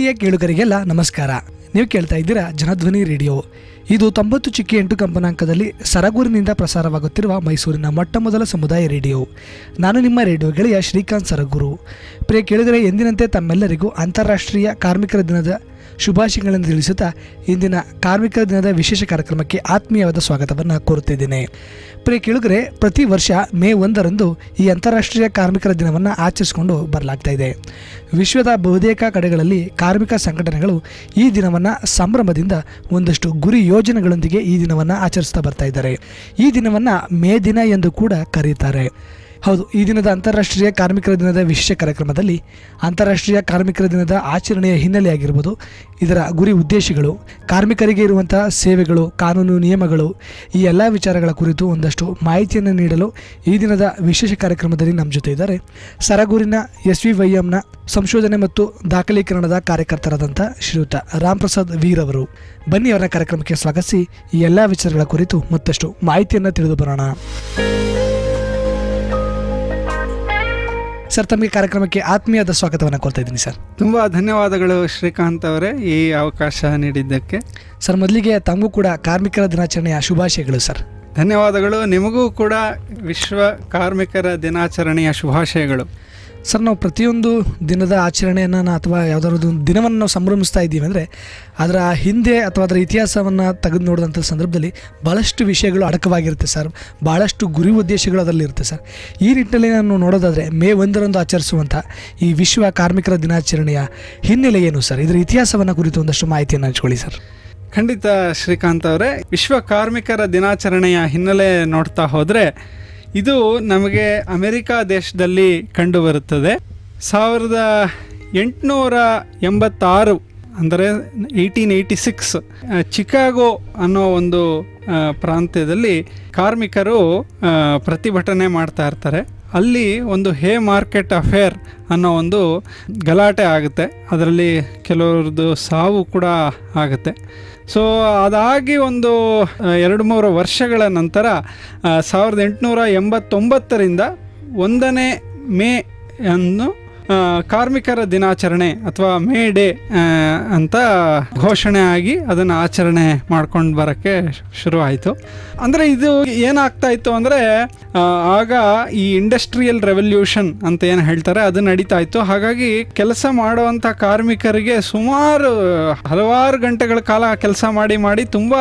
ಪ್ರೀತಿಯ ಕೇಳುಗರಿಗೆಲ್ಲ ನಮಸ್ಕಾರ. ನೀವು ಕೇಳ್ತಾ ಇದ್ದೀರಾ ಜನಧ್ವನಿ ರೇಡಿಯೋ. ಇದು ತೊಂಬತ್ತು ಚಿಕ್ಕಿ ಎಂಟು ಕಂಪನಾಂಕದಲ್ಲಿ ಸರಗೂರಿನಿಂದ ಪ್ರಸಾರವಾಗುತ್ತಿರುವ ಮೈಸೂರಿನ ಮೊಟ್ಟ ಮೊದಲ ಸಮುದಾಯ ರೇಡಿಯೋ. ನಾನು ನಿಮ್ಮ ರೇಡಿಯೋ ಗೆಳೆಯ ಶ್ರೀಕಾಂತ್ ಸರಗೂರು. ಪ್ರಿಯ ಕೇಳುಗರೆ, ಎಂದಿನಂತೆ ತಮ್ಮೆಲ್ಲರಿಗೂ ಅಂತಾರಾಷ್ಟ್ರೀಯ ಕಾರ್ಮಿಕರ ದಿನದ ಶುಭಾಶಯಗಳನ್ನು ತಿಳಿಸುತ್ತಾ ಇಂದಿನ ಕಾರ್ಮಿಕರ ದಿನದ ವಿಶೇಷ ಕಾರ್ಯಕ್ರಮಕ್ಕೆ ಆತ್ಮೀಯವಾದ ಸ್ವಾಗತವನ್ನು ಕೋರುತ್ತಿದ್ದೇನೆ. ಪ್ರಿಯ ಕೇಳುಗರೆ, ಪ್ರತಿ ವರ್ಷ ಮೇ ಒಂದರಂದು ಈ ಅಂತಾರಾಷ್ಟ್ರೀಯ ಕಾರ್ಮಿಕರ ದಿನವನ್ನು ಆಚರಿಸಿಕೊಂಡು ಬರಲಾಗ್ತಾ ಇದೆ. ವಿಶ್ವದ ಬಹುತೇಕ ಕಡೆಗಳಲ್ಲಿ ಕಾರ್ಮಿಕ ಸಂಘಟನೆಗಳು ಈ ದಿನವನ್ನು ಸಂಭ್ರಮದಿಂದ ಒಂದಷ್ಟು ಗುರಿ ಯೋಜನೆಗಳೊಂದಿಗೆ ಈ ದಿನವನ್ನು ಆಚರಿಸ್ತಾ ಬರ್ತಾ ಇದ್ದಾರೆ. ಈ ದಿನವನ್ನು ಮೇ ದಿನ ಎಂದು ಕೂಡ ಕರೆಯುತ್ತಾರೆ. ಹೌದು, ಈ ದಿನದ ಅಂತಾರಾಷ್ಟ್ರೀಯ ಕಾರ್ಮಿಕರ ದಿನದ ವಿಶೇಷ ಕಾರ್ಯಕ್ರಮದಲ್ಲಿ ಅಂತಾರಾಷ್ಟ್ರೀಯ ಕಾರ್ಮಿಕರ ದಿನದ ಆಚರಣೆಯ ಹಿನ್ನೆಲೆಯಾಗಿರ್ಬೋದು ಇದರ ಗುರಿ ಉದ್ದೇಶಗಳು, ಕಾರ್ಮಿಕರಿಗೆ ಇರುವಂಥ ಸೇವೆಗಳು, ಕಾನೂನು ನಿಯಮಗಳು, ಈ ಎಲ್ಲ ವಿಚಾರಗಳ ಕುರಿತು ಒಂದಷ್ಟು ಮಾಹಿತಿಯನ್ನು ನೀಡಲು ಈ ದಿನದ ವಿಶೇಷ ಕಾರ್ಯಕ್ರಮದಲ್ಲಿ ನಮ್ಮ ಜೊತೆ ಇದ್ದಾರೆ. ಸರಗೂರಿನ ಎಸ್ ವಿ ವೈ ಎಂನ ಸಂಶೋಧನೆ ಮತ್ತು ದಾಖಲೀಕರಣದ ಕಾರ್ಯಕರ್ತರಾದಂಥ ಶ್ರೀಯುತ ರಾಮ್ ಪ್ರಸಾದ್ ವೀರ್ ಅವರು ಬನ್ನಿ ಅವರ ಕಾರ್ಯಕ್ರಮಕ್ಕೆ ಸ್ವಾಗತಿಸಿ ಈ ಎಲ್ಲ ವಿಚಾರಗಳ ಕುರಿತು ಮತ್ತಷ್ಟು ಮಾಹಿತಿಯನ್ನು ತಿಳಿದು ಬರೋಣ. ಸರ್ ತಮಗೆ ಕಾರ್ಯಕ್ರಮಕ್ಕೆ ಆತ್ಮೀಯದ ಸ್ವಾಗತವನ್ನು ಕೊಡ್ತಾ ಇದ್ದೀನಿ ಸರ್ ತುಂಬ ಧನ್ಯವಾದಗಳು ಶ್ರೀಕಾಂತ್ ಅವರೇ ಈ ಅವಕಾಶ ನೀಡಿದ್ದಕ್ಕೆ. ಸರ್ ಮೊದಲಿಗೆ ತಮಗೂ ಕೂಡ ಕಾರ್ಮಿಕರ ದಿನಾಚರಣೆಯ ಶುಭಾಶಯಗಳು ಸರ್ ಧನ್ಯವಾದಗಳು. ನಿಮಗೂ ಕೂಡ ವಿಶ್ವ ಕಾರ್ಮಿಕರ ದಿನಾಚರಣೆಯ ಶುಭಾಶಯಗಳು. ಸರ್, ನಾವು ಪ್ರತಿಯೊಂದು ದಿನದ ಆಚರಣೆಯನ್ನು ಅಥವಾ ಯಾವುದಾದ್ರು ದಿನವನ್ನು ನಾವು ಸಂಭ್ರಮಿಸ್ತಾ ಇದ್ದೀವಿ ಅಂದರೆ ಅದರ ಹಿಂದೆ ಅಥವಾ ಅದರ ಇತಿಹಾಸವನ್ನು ತೆಗೆದು ನೋಡಿದಂಥ ಸಂದರ್ಭದಲ್ಲಿ ಭಾಳಷ್ಟು ವಿಷಯಗಳು ಅಡಕವಾಗಿರುತ್ತೆ ಸರ್. ಭಾಳಷ್ಟು ಗುರಿ ಉದ್ದೇಶಗಳು ಅದರಲ್ಲಿ ಇರುತ್ತೆ ಸರ್. ಈ ನಿಟ್ಟಿನಲ್ಲಿ ನಾನು ನೋಡೋದಾದರೆ ಮೇ ಒಂದರಂದು ಆಚರಿಸುವಂಥ ಈ ವಿಶ್ವ ಕಾರ್ಮಿಕರ ದಿನಾಚರಣೆಯ ಹಿನ್ನೆಲೆ ಏನು ಸರ್? ಇದರ ಇತಿಹಾಸವನ್ನು ಕುರಿತು ಒಂದಷ್ಟು ಮಾಹಿತಿಯನ್ನು ಹಂಚ್ಕೊಳ್ಳಿ ಸರ್. ಖಂಡಿತ ಶ್ರೀಕಾಂತ್ ಅವರೇ, ವಿಶ್ವ ಕಾರ್ಮಿಕರ ದಿನಾಚರಣೆಯ ಹಿನ್ನೆಲೆ ನೋಡ್ತಾ ಹೋದರೆ ಇದು ನಮಗೆ ಅಮೆರಿಕ ದೇಶದಲ್ಲಿ ಕಂಡುಬರುತ್ತದೆ. ಸಾವಿರದ ಎಂಟುನೂರ ಎಂಬತ್ತಾರು ಅಂದರೆ ಏಯ್ಟೀನ್ ಏಯ್ಟಿ ಸಿಕ್ಸ್ ಚಿಕಾಗೋ ಅನ್ನೋ ಒಂದು ಪ್ರಾಂತ್ಯದಲ್ಲಿ ಕಾರ್ಮಿಕರು ಪ್ರತಿಭಟನೆ ಮಾಡ್ತಾ ಇರ್ತಾರೆ. ಅಲ್ಲಿ ಒಂದು ಹೇ ಮಾರ್ಕೆಟ್ ಅಫೇರ್ ಅನ್ನೋ ಒಂದು ಗಲಾಟೆ ಆಗುತ್ತೆ. ಅದರಲ್ಲಿ ಕೆಲವ್ರದ್ದು ಸಾವು ಕೂಡ ಆಗುತ್ತೆ. ಸೊ ಅದಾಗಿ ಒಂದು ಎರಡು ಮೂರು ವರ್ಷಗಳ ನಂತರ ಸಾವಿರದ ಎಂಟುನೂರ ಎಂಬತ್ತೊಂಬತ್ತರಿಂದ ಒಂದನೇ ಮೇ ಅನ್ನು ಕಾರ್ಮಿಕರ ದಿನಾಚರಣೆ ಅಥವಾ ಮೇ ಡೇ ಅಂತ ಘೋಷಣೆ ಆಗಿ ಅದನ್ನು ಆಚರಣೆ ಮಾಡ್ಕೊಂಡು ಬರೋಕ್ಕೆ ಶುರುವಾಯಿತು ಅಂದರೆ ಇದು ಏನಾಗ್ತಾ ಇತ್ತು ಅಂದರೆ ಆಗ ಈ ಇಂಡಸ್ಟ್ರಿಯಲ್ ರೆವಲ್ಯೂಷನ್ ಅಂತ ಏನು ಹೇಳ್ತಾರೆ, ಅದು ನಡೀತಾ ಇತ್ತು ಹಾಗಾಗಿ ಕೆಲಸ ಮಾಡುವಂಥ ಕಾರ್ಮಿಕರಿಗೆ ಸುಮಾರು ಹಲವಾರು ಗಂಟೆಗಳ ಕಾಲ ಕೆಲಸ ಮಾಡಿ ಮಾಡಿ ತುಂಬ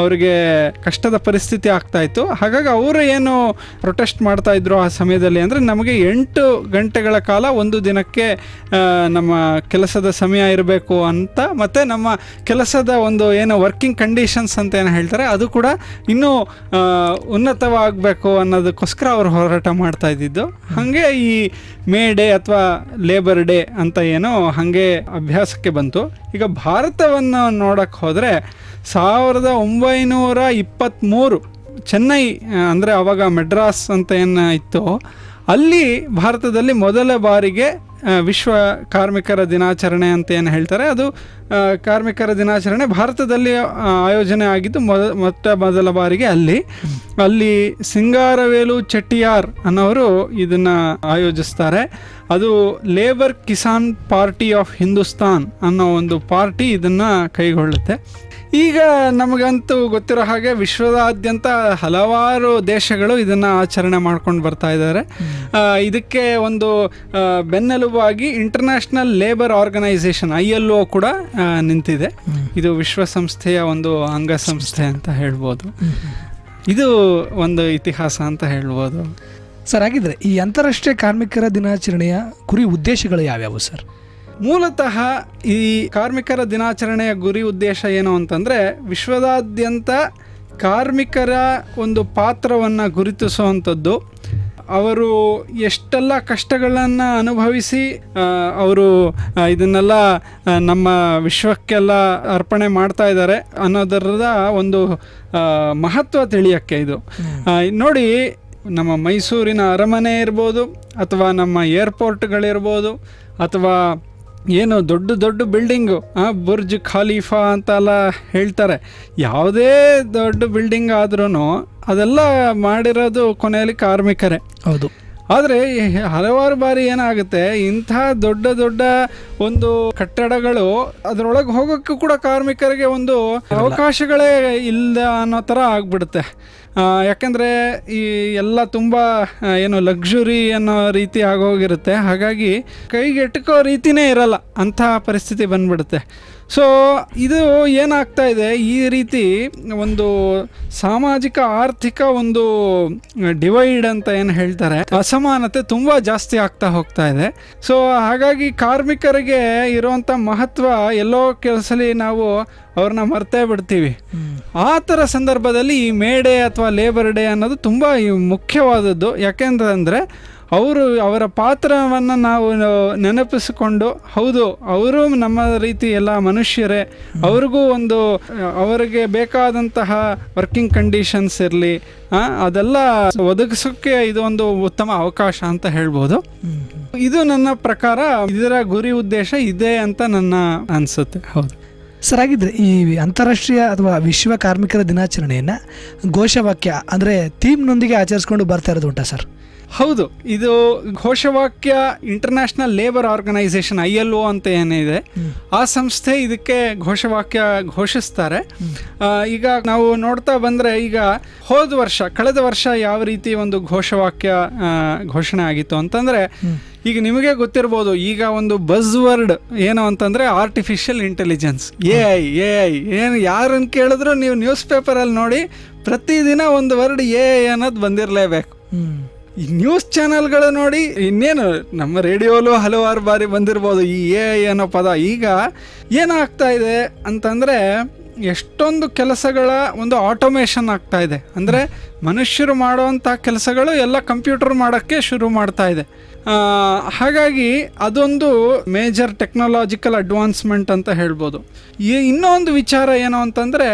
ಅವರಿಗೆ ಕಷ್ಟದ ಪರಿಸ್ಥಿತಿ ಆಗ್ತಾ ಇತ್ತು ಹಾಗಾಗಿ ಅವರು ಏನು ಪ್ರೊಟೆಸ್ಟ್ ಮಾಡ್ತಾ ಇದ್ರು ಆ ಸಮಯದಲ್ಲಿ ಅಂದರೆ ನಮಗೆ ಎಂಟು ಗಂಟೆಗಳ ಕಾಲ ಒಂದು ದಿನಕ್ಕೆ ನಮ್ಮ ಕೆಲಸದ ಸಮಯ ಇರಬೇಕು ಅಂತ, ಮತ್ತು ನಮ್ಮ ಕೆಲಸದ ಒಂದು ಏನು ವರ್ಕಿಂಗ್ ಕಂಡೀಷನ್ಸ್ ಅಂತ ಏನು ಹೇಳ್ತಾರೆ, ಅದು ಕೂಡ ಇನ್ನೂ ಉನ್ನತವಾಗಬೇಕು ಉನ್ನತವಾಗಬೇಕು ಅನ್ನೋದಕ್ಕೋಸ್ಕರ ಅವರು ಹೋರಾಟ ಮಾಡ್ತಾ ಇದ್ದಿದ್ದು. ಹಾಗೆ ಈ ಮೇ ಡೇ ಅಥವಾ ಲೇಬರ್ ಡೇ ಅಂತ ಏನೋ ಹಾಗೆ ಅಭ್ಯಾಸಕ್ಕೆ ಬಂತು. ಈಗ ಭಾರತವನ್ನು ನೋಡಕ್ಕೆ ಹೋದರೆ ಸಾವಿರದ ಒಂಬೈನೂರ ಇಪ್ಪತ್ತ್ಮೂರು ಚೆನ್ನೈ, ಅಂದರೆ ಅವಾಗ ಮೆಡ್ರಾಸ್ ಅಂತ ಏನು ಇತ್ತು ಅಲ್ಲಿ ಭಾರತದಲ್ಲಿ ಮೊದಲ ಬಾರಿಗೆ ವಿಶ್ವ ಕಾರ್ಮಿಕರ ದಿನಾಚರಣೆ ಅಂತ ಏನು ಹೇಳ್ತಾರೆ, ಅದು ಕಾರ್ಮಿಕರ ದಿನಾಚರಣೆ ಭಾರತದಲ್ಲಿ ಆಯೋಜನೆ ಆಗಿದ್ದು ಮೊದ, ಮೊಟ್ಟ ಮೊದಲ ಬಾರಿಗೆ ಅಲ್ಲಿ. ಅಲ್ಲಿ ಸಿಂಗಾರವೇಲು ಚೆಟ್ಟಿಯಾರ್ ಅನ್ನೋರು ಇದನ್ನು ಆಯೋಜಿಸ್ತಾರೆ. ಅದು labour Kisan party of Hindustan ಅನ್ನೋ ಒಂದು ಪಾರ್ಟಿ ಇದನ್ನು ಕೈಗೊಳ್ಳುತ್ತೆ. ಈಗ ನಮಗಂತೂ ಗೊತ್ತಿರೋ ಹಾಗೆ ವಿಶ್ವದಾದ್ಯಂತ ಹಲವಾರು ದೇಶಗಳು ಇದನ್ನು ಆಚರಣೆ ಮಾಡ್ಕೊಂಡು ಬರ್ತಾ ಇದ್ದಾರೆ. ಇದಕ್ಕೆ ಒಂದು ಬೆನ್ನೆಲುಬಾಗಿ international labour organisation I L O ಕೂಡ ನಿಂತಿದೆ. ಇದು ವಿಶ್ವಸಂಸ್ಥೆಯ ಒಂದು ಅಂಗಸಂಸ್ಥೆ ಅಂತ ಹೇಳ್ಬೋದು. ಇದು ಒಂದು ಇತಿಹಾಸ ಅಂತ ಹೇಳ್ಬೋದು. ಸರ್ ಹಾಗಿದ್ರೆ ಈ ಅಂತಾರಾಷ್ಟ್ರೀಯ ಕಾರ್ಮಿಕರ ದಿನಾಚರಣೆಯ ಗುರಿ ಉದ್ದೇಶಗಳು ಯಾವ್ಯಾವು ಸರ್? ಮೂಲತಃ ಈ ಕಾರ್ಮಿಕರ ದಿನಾಚರಣೆಯ ಗುರಿ ಉದ್ದೇಶ ಏನು ಅಂತಂದರೆ ವಿಶ್ವದಾದ್ಯಂತ ಕಾರ್ಮಿಕರ ಒಂದು ಪಾತ್ರವನ್ನು ಗುರುತಿಸುವಂಥದ್ದು. ಅವರು ಎಷ್ಟೆಲ್ಲ ಕಷ್ಟಗಳನ್ನು ಅನುಭವಿಸಿ ಅವರು ಇದನ್ನೆಲ್ಲ ನಮ್ಮ ವಿಶ್ವಕ್ಕೆಲ್ಲ ಅರ್ಪಣೆ ಮಾಡ್ತಾ ಇದ್ದಾರೆ ಅನ್ನೋದರದ ಒಂದು ಮಹತ್ವ ತಿಳಿಯೋಕ್ಕೆ ಇದು. ನೋಡಿ ನಮ್ಮ ಮೈಸೂರಿನ ಅರಮನೆ ಇರ್ಬೋದು ಅಥವಾ ನಮ್ಮ ಏರ್ಪೋರ್ಟ್ಗಳಿರ್ಬೋದು ಅಥವಾ ಏನು ದೊಡ್ಡ ದೊಡ್ಡ ಬಿಲ್ಡಿಂಗು ಬುರ್ಜ್ ಖಲೀಫಾ ಅಂತೆಲ್ಲ ಹೇಳ್ತಾರೆ. ಯಾವುದೇ ದೊಡ್ಡ ಬಿಲ್ಡಿಂಗ್ ಆದ್ರೂ ಅದೆಲ್ಲ ಮಾಡಿರೋದು ಕೊನೆಯಲ್ಲಿ ಕಾರ್ಮಿಕರೇ. ಹೌದು. ಆದರೆ ಹಲವಾರು ಬಾರಿ ಏನಾಗುತ್ತೆ, ಇಂಥ ದೊಡ್ಡ ದೊಡ್ಡ ಒಂದು ಕಟ್ಟಡಗಳು ಅದರೊಳಗೆ ಹೋಗೋಕ್ಕೂ ಕೂಡ ಕಾರ್ಮಿಕರಿಗೆ ಒಂದು ಅವಕಾಶಗಳೇ ಇಲ್ಲ ಅನ್ನೋ ಥರ ಆಗ್ಬಿಡುತ್ತೆ. ಯಾಕೆಂದರೆ ಈ ಎಲ್ಲ ತುಂಬ ಏನು ಲಕ್ಸುರಿ ಅನ್ನೋ ರೀತಿ ಆಗೋಗಿರುತ್ತೆ. ಹಾಗಾಗಿ ಕೈಗೆ ರೀತಿಯೇ ಇರಲ್ಲ ಅಂಥ ಪರಿಸ್ಥಿತಿ ಬಂದ್ಬಿಡುತ್ತೆ. ಸೊ ಇದು ಏನಾಗ್ತಾ ಇದೆ? ಈ ರೀತಿ ಒಂದು ಸಾಮಾಜಿಕ ಆರ್ಥಿಕ ಒಂದು ಡಿವೈಡ್ ಅಂತ ಏನು ಹೇಳ್ತಾರೆ? ಅಸಮಾನತೆ ತುಂಬ ಜಾಸ್ತಿ ಆಗ್ತಾ ಹೋಗ್ತಾ ಇದೆ. ಸೊ ಹಾಗಾಗಿ ಕಾರ್ಮಿಕರಿಗೆ ಇರುವಂಥ ಮಹತ್ವ ಎಲ್ಲೋ ಕೆಲಸಲಿ ನಾವು ಅವ್ರನ್ನ ಮರ್ತೇ ಬಿಡ್ತೀವಿ. ಆ ಥರ ಸಂದರ್ಭದಲ್ಲಿ ಈ ಮೇ ಡೇ ಅಥವಾ ಲೇಬರ್ ಡೇ ಅನ್ನೋದು ತುಂಬ ಮುಖ್ಯವಾದದ್ದು. ಯಾಕೆಂತಂದರೆ ಅವರು ಅವರ ಪಾತ್ರವನ್ನು ನಾವು ನೆನಪಿಸಿಕೊಂಡು, ಹೌದು, ಅವರು ನಮ್ಮ ರೀತಿ ಎಲ್ಲ ಮನುಷ್ಯರೇ. ಅವ್ರಿಗೂ ಒಂದು, ಅವರಿಗೆ ಬೇಕಾದಂತಹ ವರ್ಕಿಂಗ್ ಕಂಡೀಷನ್ಸ್ ಇರಲಿ ಅದೆಲ್ಲ ಒದಗಿಸೋಕ್ಕೆ ಇದು ಒಂದು ಉತ್ತಮ ಅವಕಾಶ ಅಂತ ಹೇಳ್ಬೋದು. ಇದು ನನ್ನ ಪ್ರಕಾರ ಇದರ ಗುರಿ ಉದ್ದೇಶ ಇದೆ ಅಂತ ನನ್ನ ಅನಿಸುತ್ತೆ. ಹೌದು. ಸರ್, ಹಾಗಿದ್ರೆ ಈ ಅಂತಾರಾಷ್ಟ್ರೀಯ ಅಥವಾ ವಿಶ್ವ ಕಾರ್ಮಿಕರ ದಿನಾಚರಣೆಯನ್ನು ಘೋಷವಾಕ್ಯ ಅಂದರೆ ಥೀಮ್ನೊಂದಿಗೆ ಆಚರಿಸ್ಕೊಂಡು ಬರ್ತಾ ಇರೋದು ಉಂಟಾ ಸರ್? ಹೌದು ಇದು ಘೋಷವಾಕ್ಯ international labour organisation I L O ಅಂತ ಏನಿದೆ ಆ ಸಂಸ್ಥೆ ಇದಕ್ಕೆ ಘೋಷವಾಕ್ಯ ಘೋಷಿಸ್ತಾರೆ. ಈಗ ನಾವು ನೋಡ್ತಾ ಬಂದರೆ ಈಗ ಹೋದ ವರ್ಷ ಕಳೆದ ವರ್ಷ ಯಾವ ರೀತಿ ಒಂದು ಘೋಷವಾಕ್ಯ ಘೋಷಣೆ ಆಗಿತ್ತು ಅಂತಂದರೆ ಈಗ ನಿಮಗೆ ಗೊತ್ತಿರ್ಬೋದು ಈಗ ಒಂದು ಬಸ್ ವರ್ಡ್ ಏನು ಅಂತಂದರೆ artificial intelligence A I A I ಏನು ಯಾರನ್ನು ಕೇಳಿದ್ರು ನೀವು ನ್ಯೂಸ್ ಪೇಪರಲ್ಲಿ ನೋಡಿ ಪ್ರತಿದಿನ ಒಂದು ವರ್ಡ್ ಎ ಐ ಅನ್ನೋದು ಬಂದಿರಲೇಬೇಕು. ಈ ನ್ಯೂಸ್ ಚಾನೆಲ್ಗಳು ನೋಡಿ ಇನ್ನೇನು ನಮ್ಮ ರೇಡಿಯೋಲು ಹಲವಾರು ಬಾರಿ ಬಂದಿರ್ಬೋದು ಈ ಅನ್ನೋ ಪದ. ಈಗ ಏನಾಗ್ತಾ ಇದೆ ಅಂತಂದರೆ ಎಷ್ಟೊಂದು ಕೆಲಸಗಳ ಒಂದು ಆಟೋಮೇಷನ್ ಆಗ್ತಾ ಇದೆ. ಅಂದರೆ ಮನುಷ್ಯರು ಮಾಡುವಂಥ ಕೆಲಸಗಳು ಎಲ್ಲ ಕಂಪ್ಯೂಟರ್ ಮಾಡೋಕ್ಕೆ ಶುರು ಮಾಡ್ತಾ ಇದೆ. ಹಾಗಾಗಿ ಅದೊಂದು ಮೇಜರ್ ಟೆಕ್ನಾಲಜಿಕಲ್ ಅಡ್ವಾನ್ಸ್ಮೆಂಟ್ ಅಂತ ಹೇಳ್ಬೋದು. ಈ ಇನ್ನೊಂದು ವಿಚಾರ ಏನು ಅಂತಂದರೆ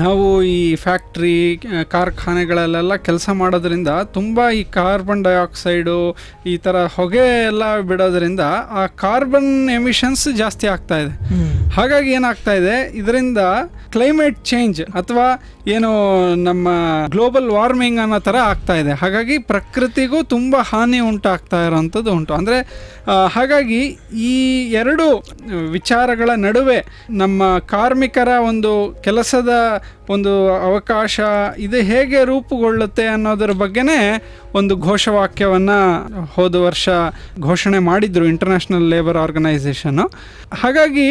ನಾವು ಈ ಫ್ಯಾಕ್ಟ್ರಿ ಕಾರ್ಖಾನೆಗಳಲ್ಲೆಲ್ಲ ಕೆಲಸ ಮಾಡೋದ್ರಿಂದ ತುಂಬ ಈ ಕಾರ್ಬನ್ ಡೈಆಕ್ಸೈಡು ಈ ಥರ ಹೊಗೆ ಎಲ್ಲ ಬಿಡೋದ್ರಿಂದ ಆ ಕಾರ್ಬನ್ ಎಮಿಷನ್ಸ್ ಜಾಸ್ತಿ ಆಗ್ತಾ ಇದೆ. ಹಾಗಾಗಿ ಏನಾಗ್ತಾ ಇದೆ? ಇದರಿಂದ ಕ್ಲೈಮೇಟ್ ಚೇಂಜ್ ಅಥವಾ ಏನು ನಮ್ಮ ಗ್ಲೋಬಲ್ ವಾರ್ಮಿಂಗ್ ಅನ್ನೋ ಥರ ಆಗ್ತಾ ಇದೆ. ಹಾಗಾಗಿ ಪ್ರಕೃತಿಗೂ ತುಂಬ ಹಾನಿ ಉಂಟಾಗ್ತಾ ಇರೋವಂಥದ್ದು ಉಂಟು. ಅಂದರೆ ಹಾಗಾಗಿ ಈ ಎರಡು ವಿಚಾರಗಳ ನಡುವೆ ನಮ್ಮ ಕಾರ್ಮಿಕರ ಒಂದು ಕೆಲಸದ ಒಂದು ಅವಕಾಶ ಇದು, ಹೇಗೆ ರೂಪುಗೊಳ್ಳುತ್ತೆ ಅನ್ನೋದ್ರ ಬಗ್ಗೆನೇ ಒಂದು ಘೋಷವಾಕ್ಯವನ್ನು ಹೋದ ವರ್ಷ ಘೋಷಣೆ ಮಾಡಿದ್ರು ಇಂಟರ್ನ್ಯಾಷನಲ್ ಲೇಬರ್ ಆರ್ಗನೈಸೇಷನ್ನು ಹಾಗಾಗಿ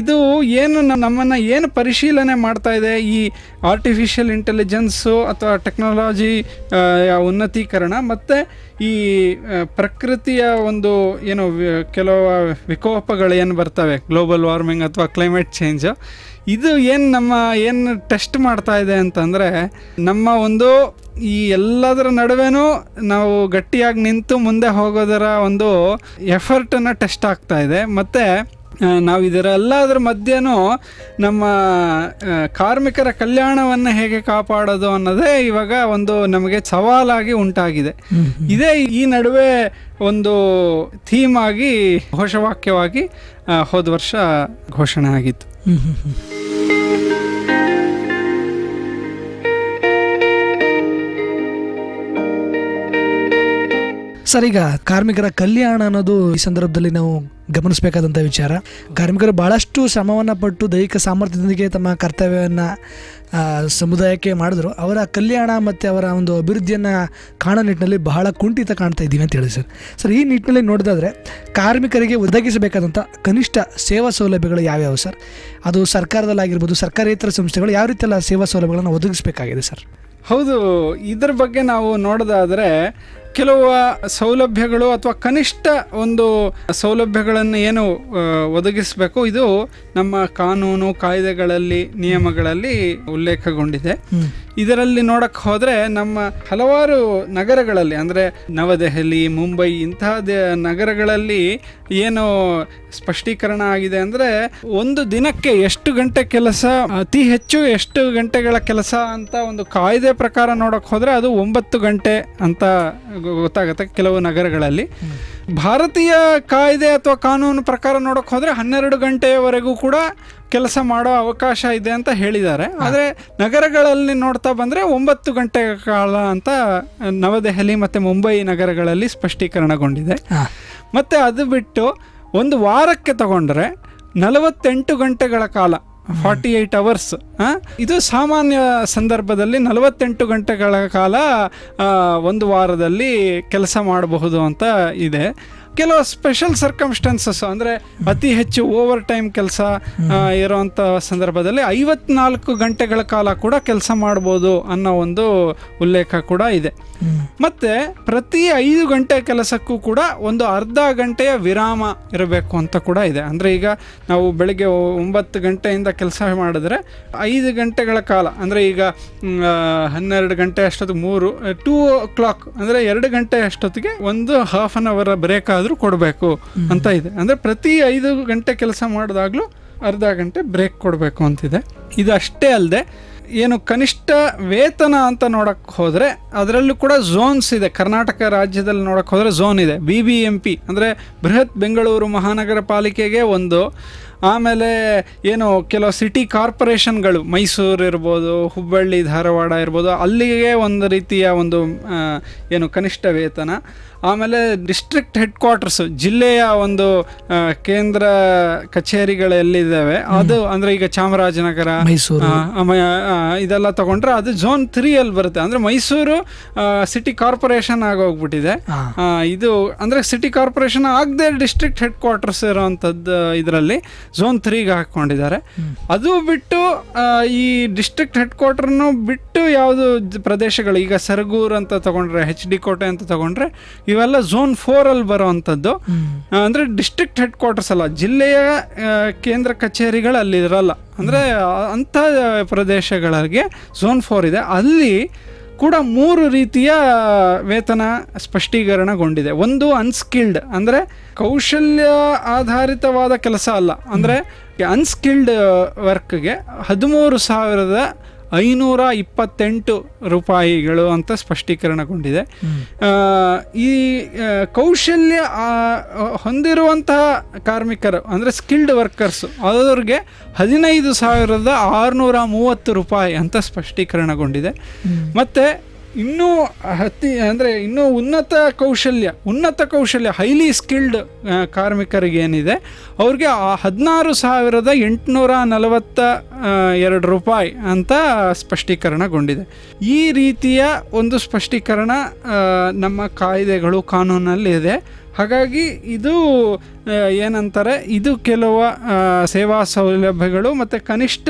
ಇದು ಏನು ನಮ್ಮನ್ನು ಏನು ಪರಿಶೀಲನೆ ಮಾಡ್ತಾ ಇದೆ? ಈ ಆರ್ಟಿಫಿಷಿಯಲ್ ಇಂಟೆಲಿಜೆನ್ಸು ಅಥವಾ ಟೆಕ್ನಾಲಜಿ ಉನ್ನತೀಕರಣ ಮತ್ತು ಈ ಪ್ರಕೃತಿಯ ಒಂದು ಏನು ಕೆಲವು ವಿಕೋಪಗಳು ಏನು ಬರ್ತವೆ? ಗ್ಲೋಬಲ್ ವಾರ್ಮಿಂಗ್ ಅಥವಾ ಕ್ಲೈಮೇಟ್ ಚೇಂಜ್ ಇದು ಏನು ನಮ್ಮ ಏನು ಟೆಸ್ಟ್ ಮಾಡ್ತಾ ಇದೆ ಅಂತಂದರೆ ನಮ್ಮ ಒಂದು ಈ ಎಲ್ಲದರ ನಡುವೆನೂ ನಾವು ಗಟ್ಟಿಯಾಗಿ ನಿಂತು ಮುಂದೆ ಹೋಗೋದರ ಒಂದು ಎಫರ್ಟನ್ನು ಟೆಸ್ಟ್ ಆಗ್ತಾ ಇದೆ. ಮತ್ತು ನಾವು ಇದರ ಎಲ್ಲದರ ಮಧ್ಯೆನೂ ನಮ್ಮ ಕಾರ್ಮಿಕರ ಕಲ್ಯಾಣವನ್ನು ಹೇಗೆ ಕಾಪಾಡೋದು ಅನ್ನೋದೇ ಇವಾಗ ಒಂದು ನಮಗೆ ಸವಾಲಾಗಿ ಉಂಟಾಗಿದೆ. ಇದೇ ಈ ನಡುವೆ ಒಂದು ಥೀಮ್ ಆಗಿ ಘೋಷವಾಕ್ಯವಾಗಿ ಹೋದ ವರ್ಷ ಘೋಷಣೆ ಆಗಿತ್ತು. ಸರ್ ಈಗ ಕಾರ್ಮಿಕರ ಕಲ್ಯಾಣ ಅನ್ನೋದು ಈ ಸಂದರ್ಭದಲ್ಲಿ ನಾವು ಗಮನಿಸಬೇಕಾದಂಥ ವಿಚಾರ. ಕಾರ್ಮಿಕರು ಭಾಳಷ್ಟು ಶ್ರಮವನ್ನು ಪಟ್ಟು ದೈಹಿಕ ಸಾಮರ್ಥ್ಯದೊಂದಿಗೆ ತಮ್ಮ ಕರ್ತವ್ಯವನ್ನು ಸಮುದಾಯಕ್ಕೆ ಮಾಡಿದ್ರು. ಅವರ ಕಲ್ಯಾಣ ಮತ್ತು ಅವರ ಒಂದು ಅಭಿವೃದ್ಧಿಯನ್ನು ಕಾಣೋ ನಿಟ್ಟಿನಲ್ಲಿ ಬಹಳ ಕುಂಠಿತ ಕಾಣ್ತಾ ಇದ್ದೀವಿ ಅಂತ ಹೇಳಿ ಸರ್. ಸರ್, ಈ ನಿಟ್ಟಿನಲ್ಲಿ ನೋಡಿದಾದರೆ ಕಾರ್ಮಿಕರಿಗೆ ಒದಗಿಸಬೇಕಾದಂಥ ಕನಿಷ್ಠ ಸೇವಾ ಸೌಲಭ್ಯಗಳು ಯಾವ್ಯಾವು ಸರ್? ಅದು ಸರ್ಕಾರದಲ್ಲಾಗಿರ್ಬೋದು, ಸರ್ಕಾರೇತರ ಸಂಸ್ಥೆಗಳು ಯಾವ ರೀತಿಯೆಲ್ಲ ಸೇವಾ ಸೌಲಭ್ಯಗಳನ್ನು ಒದಗಿಸಬೇಕಾಗಿದೆ ಸರ್? ಹೌದು, ಇದರ ಬಗ್ಗೆ ನಾವು ನೋಡೋದಾದರೆ ಕೆಲವು ಸೌಲಭ್ಯಗಳು ಅಥವಾ ಕನಿಷ್ಠ ಒಂದು ಸೌಲಭ್ಯಗಳನ್ನು ಏನು ಒದಗಿಸಬೇಕು ಇದು ನಮ್ಮ ಕಾನೂನು ಕಾಯ್ದೆಗಳಲ್ಲಿ ನಿಯಮಗಳಲ್ಲಿ ಉಲ್ಲೇಖಗೊಂಡಿದೆ. ಇದರಲ್ಲಿ ನೋಡಕ್ಕೆ ಹೋದರೆ ನಮ್ಮ ಹಲವಾರು ನಗರಗಳಲ್ಲಿ ಅಂದರೆ ನವದೆಹಲಿ ಮುಂಬೈ ಇಂತಹ ದೆ- ನಗರಗಳಲ್ಲಿ ಏನು ಸ್ಪಷ್ಟೀಕರಣ ಆಗಿದೆ ಅಂದರೆ ಒಂದು ದಿನಕ್ಕೆ ಎಷ್ಟು ಗಂಟೆ ಕೆಲಸ ಅತಿ ಹೆಚ್ಚು ಎಷ್ಟು ಗಂಟೆಗಳ ಕೆಲಸ ಅಂತ ಒಂದು ಕಾಯ್ದೆ ಪ್ರಕಾರ ನೋಡಕ್ಕೆ ಹೋದರೆ ಅದು ಒಂಬತ್ತು ಗಂಟೆ ಅಂತ ಗೊತ್ತಾಗುತ್ತೆ ಕೆಲವು ನಗರಗಳಲ್ಲಿ. ಭಾರತೀಯ ಕಾಯ್ದೆ ಅಥವಾ ಕಾನೂನು ಪ್ರಕಾರ ನೋಡೋಕ್ಕೆ ಹೋದರೆ ಹನ್ನೆರಡು ಗಂಟೆಯವರೆಗೂ ಕೂಡ ಕೆಲಸ ಮಾಡೋ ಅವಕಾಶ ಇದೆ ಅಂತ ಹೇಳಿದ್ದಾರೆ. ಆದರೆ ನಗರಗಳಲ್ಲಿ ನೋಡ್ತಾ ಬಂದರೆ ಒಂಬತ್ತು ಗಂಟೆ ಕಾಲ ಅಂತ ನವದೆಹಲಿ ಮತ್ತು ಮುಂಬೈ ನಗರಗಳಲ್ಲಿ ಸ್ಪಷ್ಟೀಕರಣಗೊಂಡಿದೆ. ಮತ್ತು ಅದು ಬಿಟ್ಟು ಒಂದು ವಾರಕ್ಕೆ ತಗೊಂಡ್ರೆ ನಲವತ್ತೆಂಟು ಗಂಟೆಗಳ ಕಾಲ ಫಾರ್ಟಿ ಏಯ್ಟ್ ಅವರ್ಸ್ ಇದು ಸಾಮಾನ್ಯ ಸಂದರ್ಭದಲ್ಲಿ ನಲವತ್ತೆಂಟು ಗಂಟೆಗಳ ಕಾಲ ಒಂದು ವಾರದಲ್ಲಿ ಕೆಲಸ ಮಾಡಬಹುದು ಅಂತ ಇದೆ. ಕೆಲವು ಸ್ಪೆಷಲ್ ಸರ್ಕಮ್ಸ್ಟೆನ್ಸಸ್ ಅಂದರೆ ಅತಿ ಹೆಚ್ಚು ಓವರ್ ಟೈಮ್ ಕೆಲಸ ಇರೋವಂಥ ಸಂದರ್ಭದಲ್ಲಿ ಐವತ್ನಾಲ್ಕು ಗಂಟೆಗಳ ಕಾಲ ಕೂಡ ಕೆಲಸ ಮಾಡ್ಬೋದು ಅನ್ನೋ ಒಂದು ಉಲ್ಲೇಖ ಕೂಡ ಇದೆ. ಮತ್ತು ಪ್ರತಿ ಐದು ಗಂಟೆ ಕೆಲಸಕ್ಕೂ ಕೂಡ ಒಂದು ಅರ್ಧ ಗಂಟೆಯ ವಿರಾಮ ಇರಬೇಕು ಅಂತ ಕೂಡ ಇದೆ. ಅಂದರೆ ಈಗ ನಾವು ಬೆಳಗ್ಗೆ ಒಂಬತ್ತು ಗಂಟೆಯಿಂದ ಕೆಲಸ ಮಾಡಿದ್ರೆ ಐದು ಗಂಟೆಗಳ ಕಾಲ ಅಂದರೆ ಈಗ ಹನ್ನೆರಡು ಗಂಟೆ ಅಷ್ಟೊತ್ತಿಗೆ ಮೂರು ಟೂ ಓ ಕ್ಲಾಕ್ ಅಂದರೆ ಎರಡು ಗಂಟೆ ಅಷ್ಟೊತ್ತಿಗೆ ಒಂದು ಹಾಫ್ ಅನ್ ಅವರ್ ಬ್ರೇಕ್ ಆದರೂ ಕೊಡಬೇಕು ಅಂತ ಇದೆ. ಅಂದರೆ ಪ್ರತಿ ಐದು ಗಂಟೆ ಕೆಲಸ ಮಾಡಿದಾಗಲೂ ಅರ್ಧ ಗಂಟೆ ಬ್ರೇಕ್ ಕೊಡಬೇಕು ಅಂತಿದೆ. ಇದು ಅಷ್ಟೇ ಅಲ್ಲದೆ ಏನು ಕನಿಷ್ಠ ವೇತನ ಅಂತ ನೋಡಕ್ಕೆ ಹೋದರೆ ಅದರಲ್ಲೂ ಕೂಡ ಝೋನ್ಸ್ ಇದೆ. ಕರ್ನಾಟಕ ರಾಜ್ಯದಲ್ಲಿ ನೋಡಕ್ಕೆ ಹೋದರೆ ಝೋನ್ ಇದೆ. ಬಿ ಬಿ ಎಂ ಪಿ ಅಂದರೆ ಬೃಹತ್ ಬೆಂಗಳೂರು ಮಹಾನಗರ ಪಾಲಿಕೆಗೆ ಒಂದು. ಆಮೇಲೆ ಏನು ಕೆಲವು ಸಿಟಿ ಕಾರ್ಪೊರೇಷನ್ಗಳು ಮೈಸೂರು ಇರ್ಬೋದು, ಹುಬ್ಬಳ್ಳಿ, ಧಾರವಾಡ ಇರ್ಬೋದು, ಅಲ್ಲಿಗೆ ಒಂದು ರೀತಿಯ ಒಂದು ಏನು ಕನಿಷ್ಠ ವೇತನ. ಆಮೇಲೆ ಡಿಸ್ಟ್ರಿಕ್ಟ್ ಹೆಡ್ ಕ್ವಾರ್ಟರ್ಸ್ ಜಿಲ್ಲೆಯ ಒಂದು ಕೇಂದ್ರ ಕಚೇರಿಗಳು ಎಲ್ಲಿದ್ದಾವೆ? ಅದು ಅಂದರೆ ಈಗ ಚಾಮರಾಜನಗರ ಮೈಸೂರು. ಇದೆಲ್ಲ ತಗೊಂಡ್ರೆ ಅದು ಝೋನ್ ತ್ರೀ ಅಲ್ಲಿ ಬರುತ್ತೆ. ಅಂದರೆ ಮೈಸೂರು ಸಿಟಿ ಕಾರ್ಪೊರೇಷನ್ ಆಗೋಗ್ಬಿಟ್ಟಿದೆ ಹೋಗ್ಬಿಟ್ಟಿದೆ. ಇದು ಅಂದರೆ ಸಿಟಿ ಕಾರ್ಪೊರೇಷನ್ ಆಗದೆ ಡಿಸ್ಟ್ರಿಕ್ಟ್ ಹೆಡ್ ಕ್ವಾರ್ಟರ್ಸ್ ಇರುವಂತದ್ದು ಇದರಲ್ಲಿ ಝೋನ್ ತ್ರೀಗೆ ಹಾಕ್ಕೊಂಡಿದ್ದಾರೆ. ಅದು ಬಿಟ್ಟು ಈ ಡಿಸ್ಟ್ರಿಕ್ಟ್ ಹೆಡ್ ಕ್ವಾರ್ಟರ್ನು ಬಿಟ್ಟು ಯಾವುದು ಪ್ರದೇಶಗಳು? ಈಗ ಸರಗೂರು ಅಂತ ತಗೊಂಡ್ರೆ ಹೆಚ್ ಡಿ ಕೋಟೆ ಅಂತ ತಗೊಂಡ್ರೆ ಇವೆಲ್ಲ ಝೋನ್ ಫೋರ್ ಅಲ್ಲಿ ಬರುವಂಥದ್ದು ಅಂದರೆ ಡಿಸ್ಟ್ರಿಕ್ಟ್ ಹೆಡ್ ಕ್ವಾರ್ಟರ್ಸ್ ಅಲ್ಲ ಜಿಲ್ಲೆಯ ಕೇಂದ್ರ ಕಚೇರಿಗಳು ಅಲ್ಲಿ ಇರಲ್ಲ. ಅಂದರೆ ಅಂಥ ಪ್ರದೇಶಗಳಿಗೆ ಝೋನ್ ಫೋರ್ ಇದೆ. ಅಲ್ಲಿ ಕೂಡ ಮೂರು ರೀತಿಯ ವೇತನ ಸ್ಪಷ್ಟೀಕರಣಗೊಂಡಿದೆ. ಒಂದು ಅನ್ಸ್ಕಿಲ್ಡ್ ಅಂದರೆ ಕೌಶಲ್ಯ ಆಧಾರಿತವಾದ ಕೆಲಸ ಅಲ್ಲ. ಅಂದರೆ ಅನ್ಸ್ಕಿಲ್ಡ್ ವರ್ಕ್ಗೆ ಹದಿಮೂರು ಸಾವಿರದ ಐನೂರ ಇಪ್ಪತ್ತೆಂಟು ರೂಪಾಯಿಗಳು ಅಂತ ಸ್ಪಷ್ಟೀಕರಣಗೊಂಡಿದೆ ಈ ಕೌಶಲ್ಯ ಹೊಂದಿರುವಂತಹ ಕಾರ್ಮಿಕರು ಅಂದರೆ ಸ್ಕಿಲ್ಡ್ ವರ್ಕರ್ಸು ಅವ್ರಿಗೆ ಹದಿನೈದು ಸಾವಿರದ ಆರುನೂರ ಮೂವತ್ತು ರೂಪಾಯಿ ಅಂತ ಸ್ಪಷ್ಟೀಕರಣಗೊಂಡಿದೆ. ಮತ್ತು ಇನ್ನೂ ಹತ್ತಿ, ಅಂದರೆ ಇನ್ನೂ ಉನ್ನತ ಕೌಶಲ್ಯ ಉನ್ನತ ಕೌಶಲ್ಯ ಹೈಲಿ ಸ್ಕಿಲ್ಡ್ ಕಾರ್ಮಿಕರಿಗೆ ಏನಿದೆ ಅವ್ರಿಗೆ ಆ ಹದಿನಾರು ಸಾವಿರದ ಎಂಟುನೂರ ನಲವತ್ತ ಎರಡು ರೂಪಾಯಿ ಅಂತ ಸ್ಪಷ್ಟೀಕರಣಗೊಂಡಿದೆ. ಈ ರೀತಿಯ ಒಂದು ಸ್ಪಷ್ಟೀಕರಣ ನಮ್ಮ ಕಾಯ್ದೆಗಳು ಕಾನೂನಲ್ಲಿ ಇದೆ ಹಾಗಾಗಿ ಇದು ಏನಂತಾರೆ, ಇದು ಕೆಲವು ಸೇವಾ ಸೌಲಭ್ಯಗಳು ಮತ್ತು ಕನಿಷ್ಠ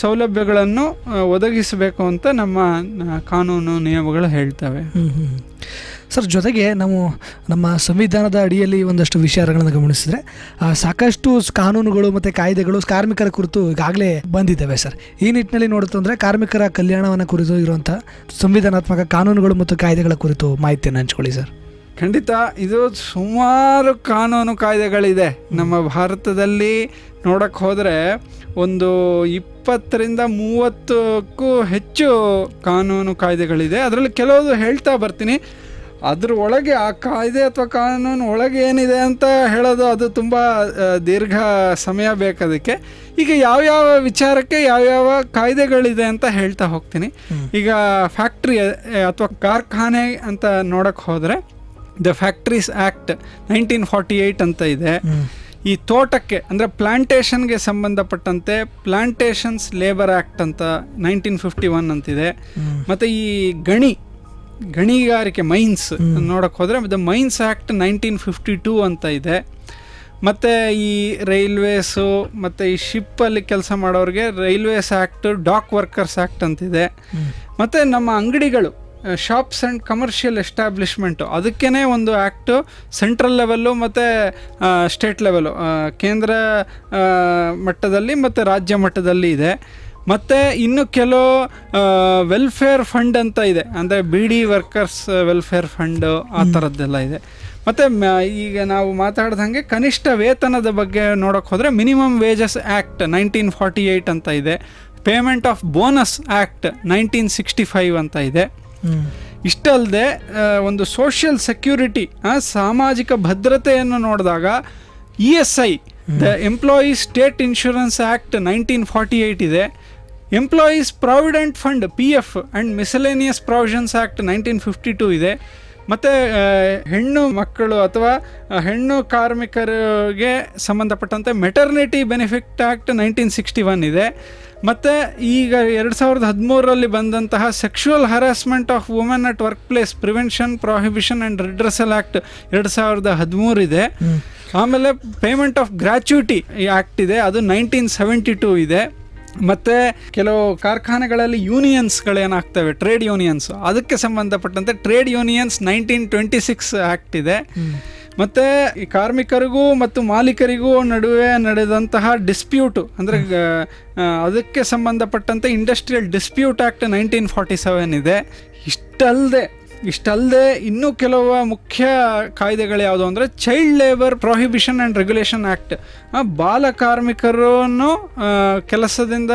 ಸೌಲಭ್ಯಗಳನ್ನು ಒದಗಿಸಬೇಕು ಅಂತ ನಮ್ಮ ಕಾನೂನು ನಿಯಮಗಳು ಹೇಳ್ತವೆ. ಸರ್, ಜೊತೆಗೆ ನಾವು ನಮ್ಮ ಸಂವಿಧಾನದ ಅಡಿಯಲ್ಲಿ ಒಂದಷ್ಟು ವಿಚಾರಗಳನ್ನು ಗಮನಿಸಿದ್ರೆ ಸಾಕಷ್ಟು ಕಾನೂನುಗಳು ಮತ್ತು ಕಾಯ್ದೆಗಳು ಕಾರ್ಮಿಕರ ಕುರಿತು ಈಗಾಗಲೇ ಬಂದಿದ್ದಾವೆ ಸರ್. ಈ ನಿಟ್ಟಿನಲ್ಲಿ ನೋಡುತ್ತಂದ್ರೆ ಕಾರ್ಮಿಕರ ಕಲ್ಯಾಣವನ್ನು ಕುರಿತು ಇರುವಂಥ ಸಂವಿಧಾನಾತ್ಮಕ ಕಾನೂನುಗಳು ಮತ್ತು ಕಾಯ್ದೆಗಳ ಕುರಿತು ಮಾಹಿತಿಯನ್ನು ಹಂಚ್ಕೊಳ್ಳಿ ಸರ್. ಖಂಡಿತ ಇದು ಸುಮಾರು ಕಾನೂನು ಕಾಯ್ದೆಗಳಿದೆ. ನಮ್ಮ ಭಾರತದಲ್ಲಿ ನೋಡಕ್ಕೆ ಹೋದರೆ ಒಂದು ಇಪ್ಪತ್ತರಿಂದ ಮೂವತ್ತಕ್ಕೂ ಹೆಚ್ಚು ಕಾನೂನು ಕಾಯ್ದೆಗಳಿದೆ. ಅದರಲ್ಲಿ ಕೆಲವೊಂದು ಹೇಳ್ತಾ ಬರ್ತೀನಿ. ಅದ್ರ ಒಳಗೆ ಆ ಕಾಯ್ದೆ ಅಥವಾ ಕಾನೂನು ಒಳಗೆ ಏನಿದೆ ಅಂತ ಹೇಳೋದು ಅದು ತುಂಬ ದೀರ್ಘ ಸಮಯ ಬೇಕದಕ್ಕೆ ಈಗ ಯಾವ್ಯಾವ ವಿಚಾರಕ್ಕೆ ಯಾವ್ಯಾವ ಕಾಯ್ದೆಗಳಿದೆ ಅಂತ ಹೇಳ್ತಾ ಹೋಗ್ತೀನಿ. ಈಗ ಫ್ಯಾಕ್ಟ್ರಿ ಅಥವಾ ಕಾರ್ಖಾನೆ ಅಂತ ನೋಡಕ್ಕೆ ಹೋದರೆ the factories act nineteen forty eight ಅಂತ ಇದೆ. ಈ ತೋಟಕ್ಕೆ ಅಂದರೆ ಪ್ಲಾಂಟೇಷನ್ಗೆ ಸಂಬಂಧಪಟ್ಟಂತೆ ಪ್ಲಾಂಟೇಷನ್ಸ್ ಲೇಬರ್ ಆ್ಯಕ್ಟ್ ಅಂತ ನೈನ್ಟೀನ್ ಫಿಫ್ಟಿ ಒನ್ ಅಂತಿದೆ ಮತ್ತು ಈ ಗಣಿ ಗಣಿಗಾರಿಕೆ ಮೈನ್ಸ್ ನೋಡಕ್ಕೆ ಹೋದರೆ the mines act nineteen fifty two ಅಂತ ಇದೆ. ಮತ್ತು ಈ ರೈಲ್ವೇಸು ಮತ್ತು ಈ ಶಿಪ್ಪಲ್ಲಿ ಕೆಲಸ ಮಾಡೋರಿಗೆ railways act dock workers act ಅಂತಿದೆ. ಮತ್ತು ನಮ್ಮ ಅಂಗಡಿಗಳು ಶಾಪ್ಸ್ ಆ್ಯಂಡ್ ಕಮರ್ಷಿಯಲ್ ಎಸ್ಟಾಬ್ಲಿಷ್ಮೆಂಟು ಅದಕ್ಕೇ ಒಂದು ಆ್ಯಕ್ಟು ಸೆಂಟ್ರಲ್ ಲೆವೆಲ್ಲು ಮತ್ತು ಸ್ಟೇಟ್ ಲೆವೆಲು ಕೇಂದ್ರ ಮಟ್ಟದಲ್ಲಿ ಮತ್ತು ರಾಜ್ಯ ಮಟ್ಟದಲ್ಲಿ ಇದೆ. ಮತ್ತು ಇನ್ನು ಕೆಲವು ವೆಲ್ಫೇರ್ ಫಂಡ್ ಅಂತ ಇದೆ. ಅಂದರೆ B D workers welfare fund ಆ ಥರದ್ದೆಲ್ಲ ಇದೆ. ಮತ್ತು ಈಗ ನಾವು ಮಾತಾಡ್ದಂಗೆ ಕನಿಷ್ಠ ವೇತನದ ಬಗ್ಗೆ ನೋಡೋಕೆ ಹೋದರೆ minimum wages act nineteen forty eight ಅಂತ ಇದೆ. Payment of bonus act nineteen sixty five ಅಂತ ಇದೆ. ಇಷ್ಟಲ್ಲದೆ ಒಂದು ಸೋಷಿಯಲ್ ಸೆಕ್ಯೂರಿಟಿ ಸಾಮಾಜಿಕ ಭದ್ರತೆಯನ್ನು ನೋಡಿದಾಗ E S I the employees state insurance act nineteen forty eight ಇದೆ. Employees provident fund P F and miscellaneous provisions act nineteen fifty two ಇದೆ. ಮತ್ತು ಹೆಣ್ಣು ಮಕ್ಕಳು ಅಥವಾ ಹೆಣ್ಣು ಕಾರ್ಮಿಕರಿಗೆ ಸಂಬಂಧಪಟ್ಟಂತೆ maternity benefit act nineteen sixty one ಇದೆ. ಮತ್ತು ಈಗ ಎರಡು ಸಾವಿರದ ಹದಿಮೂರರಲ್ಲಿ ಬಂದಂತಹ sexual harassment of women at work place prevention prohibition and redressal act ಎರಡು ಸಾವಿರದ ಹದಿಮೂರು ಇದೆ ಆಮೇಲೆ ಪೇಮೆಂಟ್ ಆಫ್ ಗ್ರ್ಯಾಚ್ಯುಟಿ ಆ್ಯಕ್ಟ್ ಇದೆ ಅದು ನೈನ್ಟೀನ್ ಸೆವೆಂಟಿ ಟೂ ಇದೆ. ಮತ್ತು ಕೆಲವು ಕಾರ್ಖಾನೆಗಳಲ್ಲಿ ಯೂನಿಯನ್ಸ್ಗಳೇನಾಗ್ತವೆ ಟ್ರೇಡ್ ಯೂನಿಯನ್ಸ್ ಅದಕ್ಕೆ ಸಂಬಂಧಪಟ್ಟಂತೆ trade unions nineteen twenty six act ಇದೆ ಮತ್ತು ಈ ಕಾರ್ಮಿಕರಿಗೂ ಮತ್ತು ಮಾಲೀಕರಿಗೂ ನಡುವೆ ನಡೆದಂತಹ ಡಿಸ್ಪ್ಯೂಟು ಅಂದರೆ ಅದಕ್ಕೆ ಸಂಬಂಧಪಟ್ಟಂತೆ industrial dispute act nineteen forty seven ಇದೆ. ಇಷ್ಟಲ್ಲದೆ ಇಷ್ಟಲ್ಲದೆ ಇನ್ನೂ ಕೆಲವು ಮುಖ್ಯ ಕಾಯ್ದೆಗಳು ಯಾವುದು ಅಂದರೆ child labour prohibition and regulation act ಬಾಲ ಕಾರ್ಮಿಕರನ್ನು ಕೆಲಸದಿಂದ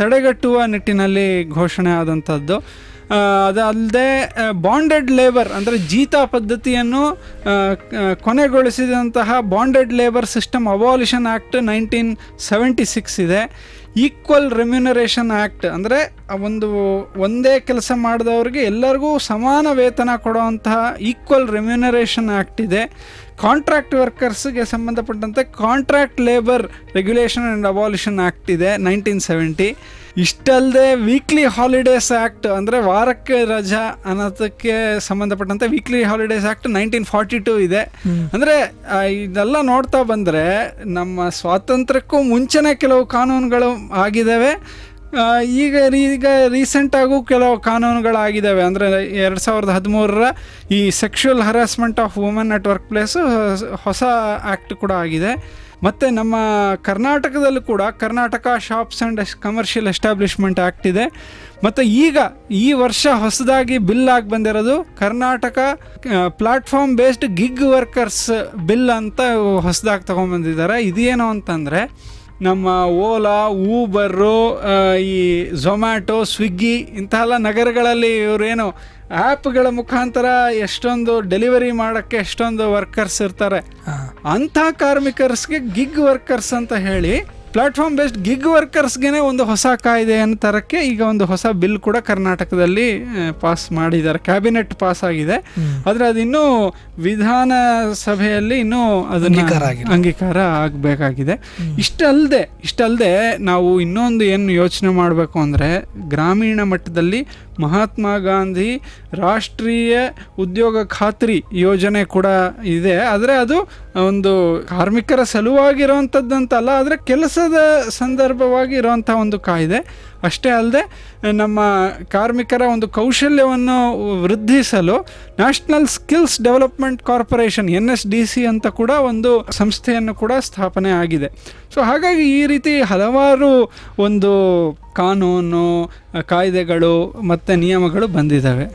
ತಡೆಗಟ್ಟುವ ನಿಟ್ಟಿನಲ್ಲಿ ಘೋಷಣೆ ಆದಂಥದ್ದು. ಅದಲ್ಲದೆ ಬಾಂಡೆಡ್ ಲೇಬರ್ ಅಂದರೆ ಜೀತ ಪದ್ಧತಿಯನ್ನು ಕೊನೆಗೊಳಿಸಿದಂತಹ bonded labour system abolition act nineteen seventy six ಇದೆ. ಈಕ್ವಲ್ ರೆಮ್ಯುನರೇಷನ್ ಆ್ಯಕ್ಟ್ ಅಂದರೆ ಒಂದು, ಒಂದೇ ಕೆಲಸ ಮಾಡಿದವ್ರಿಗೆ ಎಲ್ಲರಿಗೂ ಸಮಾನ ವೇತನ ಕೊಡುವಂತಹ ಈಕ್ವಲ್ ರೆಮ್ಯುನರೇಷನ್ ಆ್ಯಕ್ಟ್ ಇದೆ. ಕಾಂಟ್ರಾಕ್ಟ್ ವರ್ಕರ್ಸ್ಗೆ ಸಂಬಂಧಪಟ್ಟಂತೆ contract labour regulation and abolition act ಇದೆ ನೈನ್ಟೀನ್ ಸೆವೆಂಟಿ ಇಷ್ಟಲ್ಲದೆ ವೀಕ್ಲಿ ಹಾಲಿಡೇಸ್ ಆ್ಯಕ್ಟ್ ಅಂದರೆ ವಾರಕ್ಕೆ ರಜಾ ಅನ್ನೋದಕ್ಕೆ ಸಂಬಂಧಪಟ್ಟಂತೆ weekly holidays act nineteen forty two ಇದೆ ಅಂದರೆ ಇದೆಲ್ಲ ನೋಡ್ತಾ ಬಂದರೆ ನಮ್ಮ ಸ್ವಾತಂತ್ರ್ಯಕ್ಕೂ ಮುಂಚೆನೇ ಕೆಲವು ಕಾನೂನುಗಳು ಆಗಿದ್ದಾವೆ ಈಗ ಈಗ ರೀಸೆಂಟಾಗೂ ಕೆಲವು ಕಾನೂನುಗಳಾಗಿದ್ದಾವೆ ಅಂದರೆ ಎರಡು ಸಾವಿರದ ಹದಿಮೂರರ ಈ sexual harassment of women at work place ಹೊಸ ಆ್ಯಕ್ಟ್ ಕೂಡ ಆಗಿದೆ. ಮತ್ತು ನಮ್ಮ ಕರ್ನಾಟಕದಲ್ಲೂ ಕೂಡ Karnataka shops and commercial establishment act ಇದೆ. ಮತ್ತು ಈಗ ಈ ವರ್ಷ ಹೊಸದಾಗಿ ಬಿಲ್ ಆಗಿ ಬಂದಿರೋದು Karnataka platform based gig workers bill ಅಂತ ಹೊಸದಾಗಿ ತೊಗೊಂಬಂದಿದ್ದಾರೆ ಇದೇನು ಅಂತಂದರೆ ನಮ್ಮ ಓಲಾ ಊಬರು ಈ ಝೊಮ್ಯಾಟೊ ಸ್ವಿಗ್ಗಿ ಇಂತಹ ನಗರಗಳಲ್ಲಿ ಇವರೇನು ಆ್ಯಪ್ಗಳ ಮುಖಾಂತರ ಎಷ್ಟೊಂದು ಡೆಲಿವರಿ ಮಾಡೋಕ್ಕೆ ಎಷ್ಟೊಂದು ವರ್ಕರ್ಸ್ ಇರ್ತಾರೆ. ಅಂಥ ಕಾರ್ಮಿಕರ್ಸ್ಗೆ ಗಿಗ್ ವರ್ಕರ್ಸ್ ಅಂತ ಹೇಳಿ ಪ್ಲಾಟ್ಫಾರ್ಮ್ ಬೇಸ್ಡ್ ಗಿಗ್ ವರ್ಕರ್ಸ್ಗೆ ಒಂದು ಹೊಸ ಕಾಯ್ದೆಯನ್ನು ತರಕ್ಕೆ ಈಗ ಒಂದು ಹೊಸ ಬಿಲ್ ಕೂಡ ಕರ್ನಾಟಕದಲ್ಲಿ ಪಾಸ್ ಮಾಡಿದ್ದಾರೆ. ಕ್ಯಾಬಿನೆಟ್ ಪಾಸ್ ಆಗಿದೆ. ಆದರೆ ಅದು ವಿಧಾನಸಭೆಯಲ್ಲಿ ಇನ್ನೂ ಸಭೆಯಲ್ಲಿ ಅಂಗೀಕಾರ ಆಗಬೇಕಾಗಿದೆ. ಇಷ್ಟಲ್ಲದೆ ಇಷ್ಟಲ್ಲದೆ ನಾವು ಇನ್ನೊಂದು ಏನು ಯೋಚನೆ ಮಾಡಬೇಕು ಅಂದರೆ ಗ್ರಾಮೀಣ ಮಟ್ಟದಲ್ಲಿ ಮಹಾತ್ಮ ಗಾಂಧಿ ರಾಷ್ಟ್ರೀಯ ಉದ್ಯೋಗ ಖಾತ್ರಿ ಯೋಜನೆ ಕೂಡ ಇದೆ. ಆದರೆ ಅದು ಒಂದು ಕಾರ್ಮಿಕರ ಸಲುವಾಗಿರುವಂಥದ್ದಂತಲ್ಲ ಆದರೆ ಕೆಲಸದ ಸಂದರ್ಭವಾಗಿ ಇರುವಂಥ ಒಂದು ಕಾಯ್ದೆ. ಅಷ್ಟೇ ಅಲ್ಲದೆ, ನಮ್ಮ ಕಾರ್ಮಿಕರ ಒಂದು ಕೌಶಲ್ಯವನ್ನು ವೃದ್ಧಿಸಲು national skills development corporation N S D C ಅಂತ ಕೂಡ ಒಂದು ಸಂಸ್ಥೆಯನ್ನು ಕೂಡ ಸ್ಥಾಪನೆ ಆಗಿದೆ. ಸೊ ಹಾಗಾಗಿ ಈ ರೀತಿ ಹಲವಾರು ಒಂದು ಕಾನೂನು, ಕಾಯ್ದೆಗಳು ಮತ್ತು ನಿಯಮಗಳು ಬಂದಿದ್ದಾವೆ.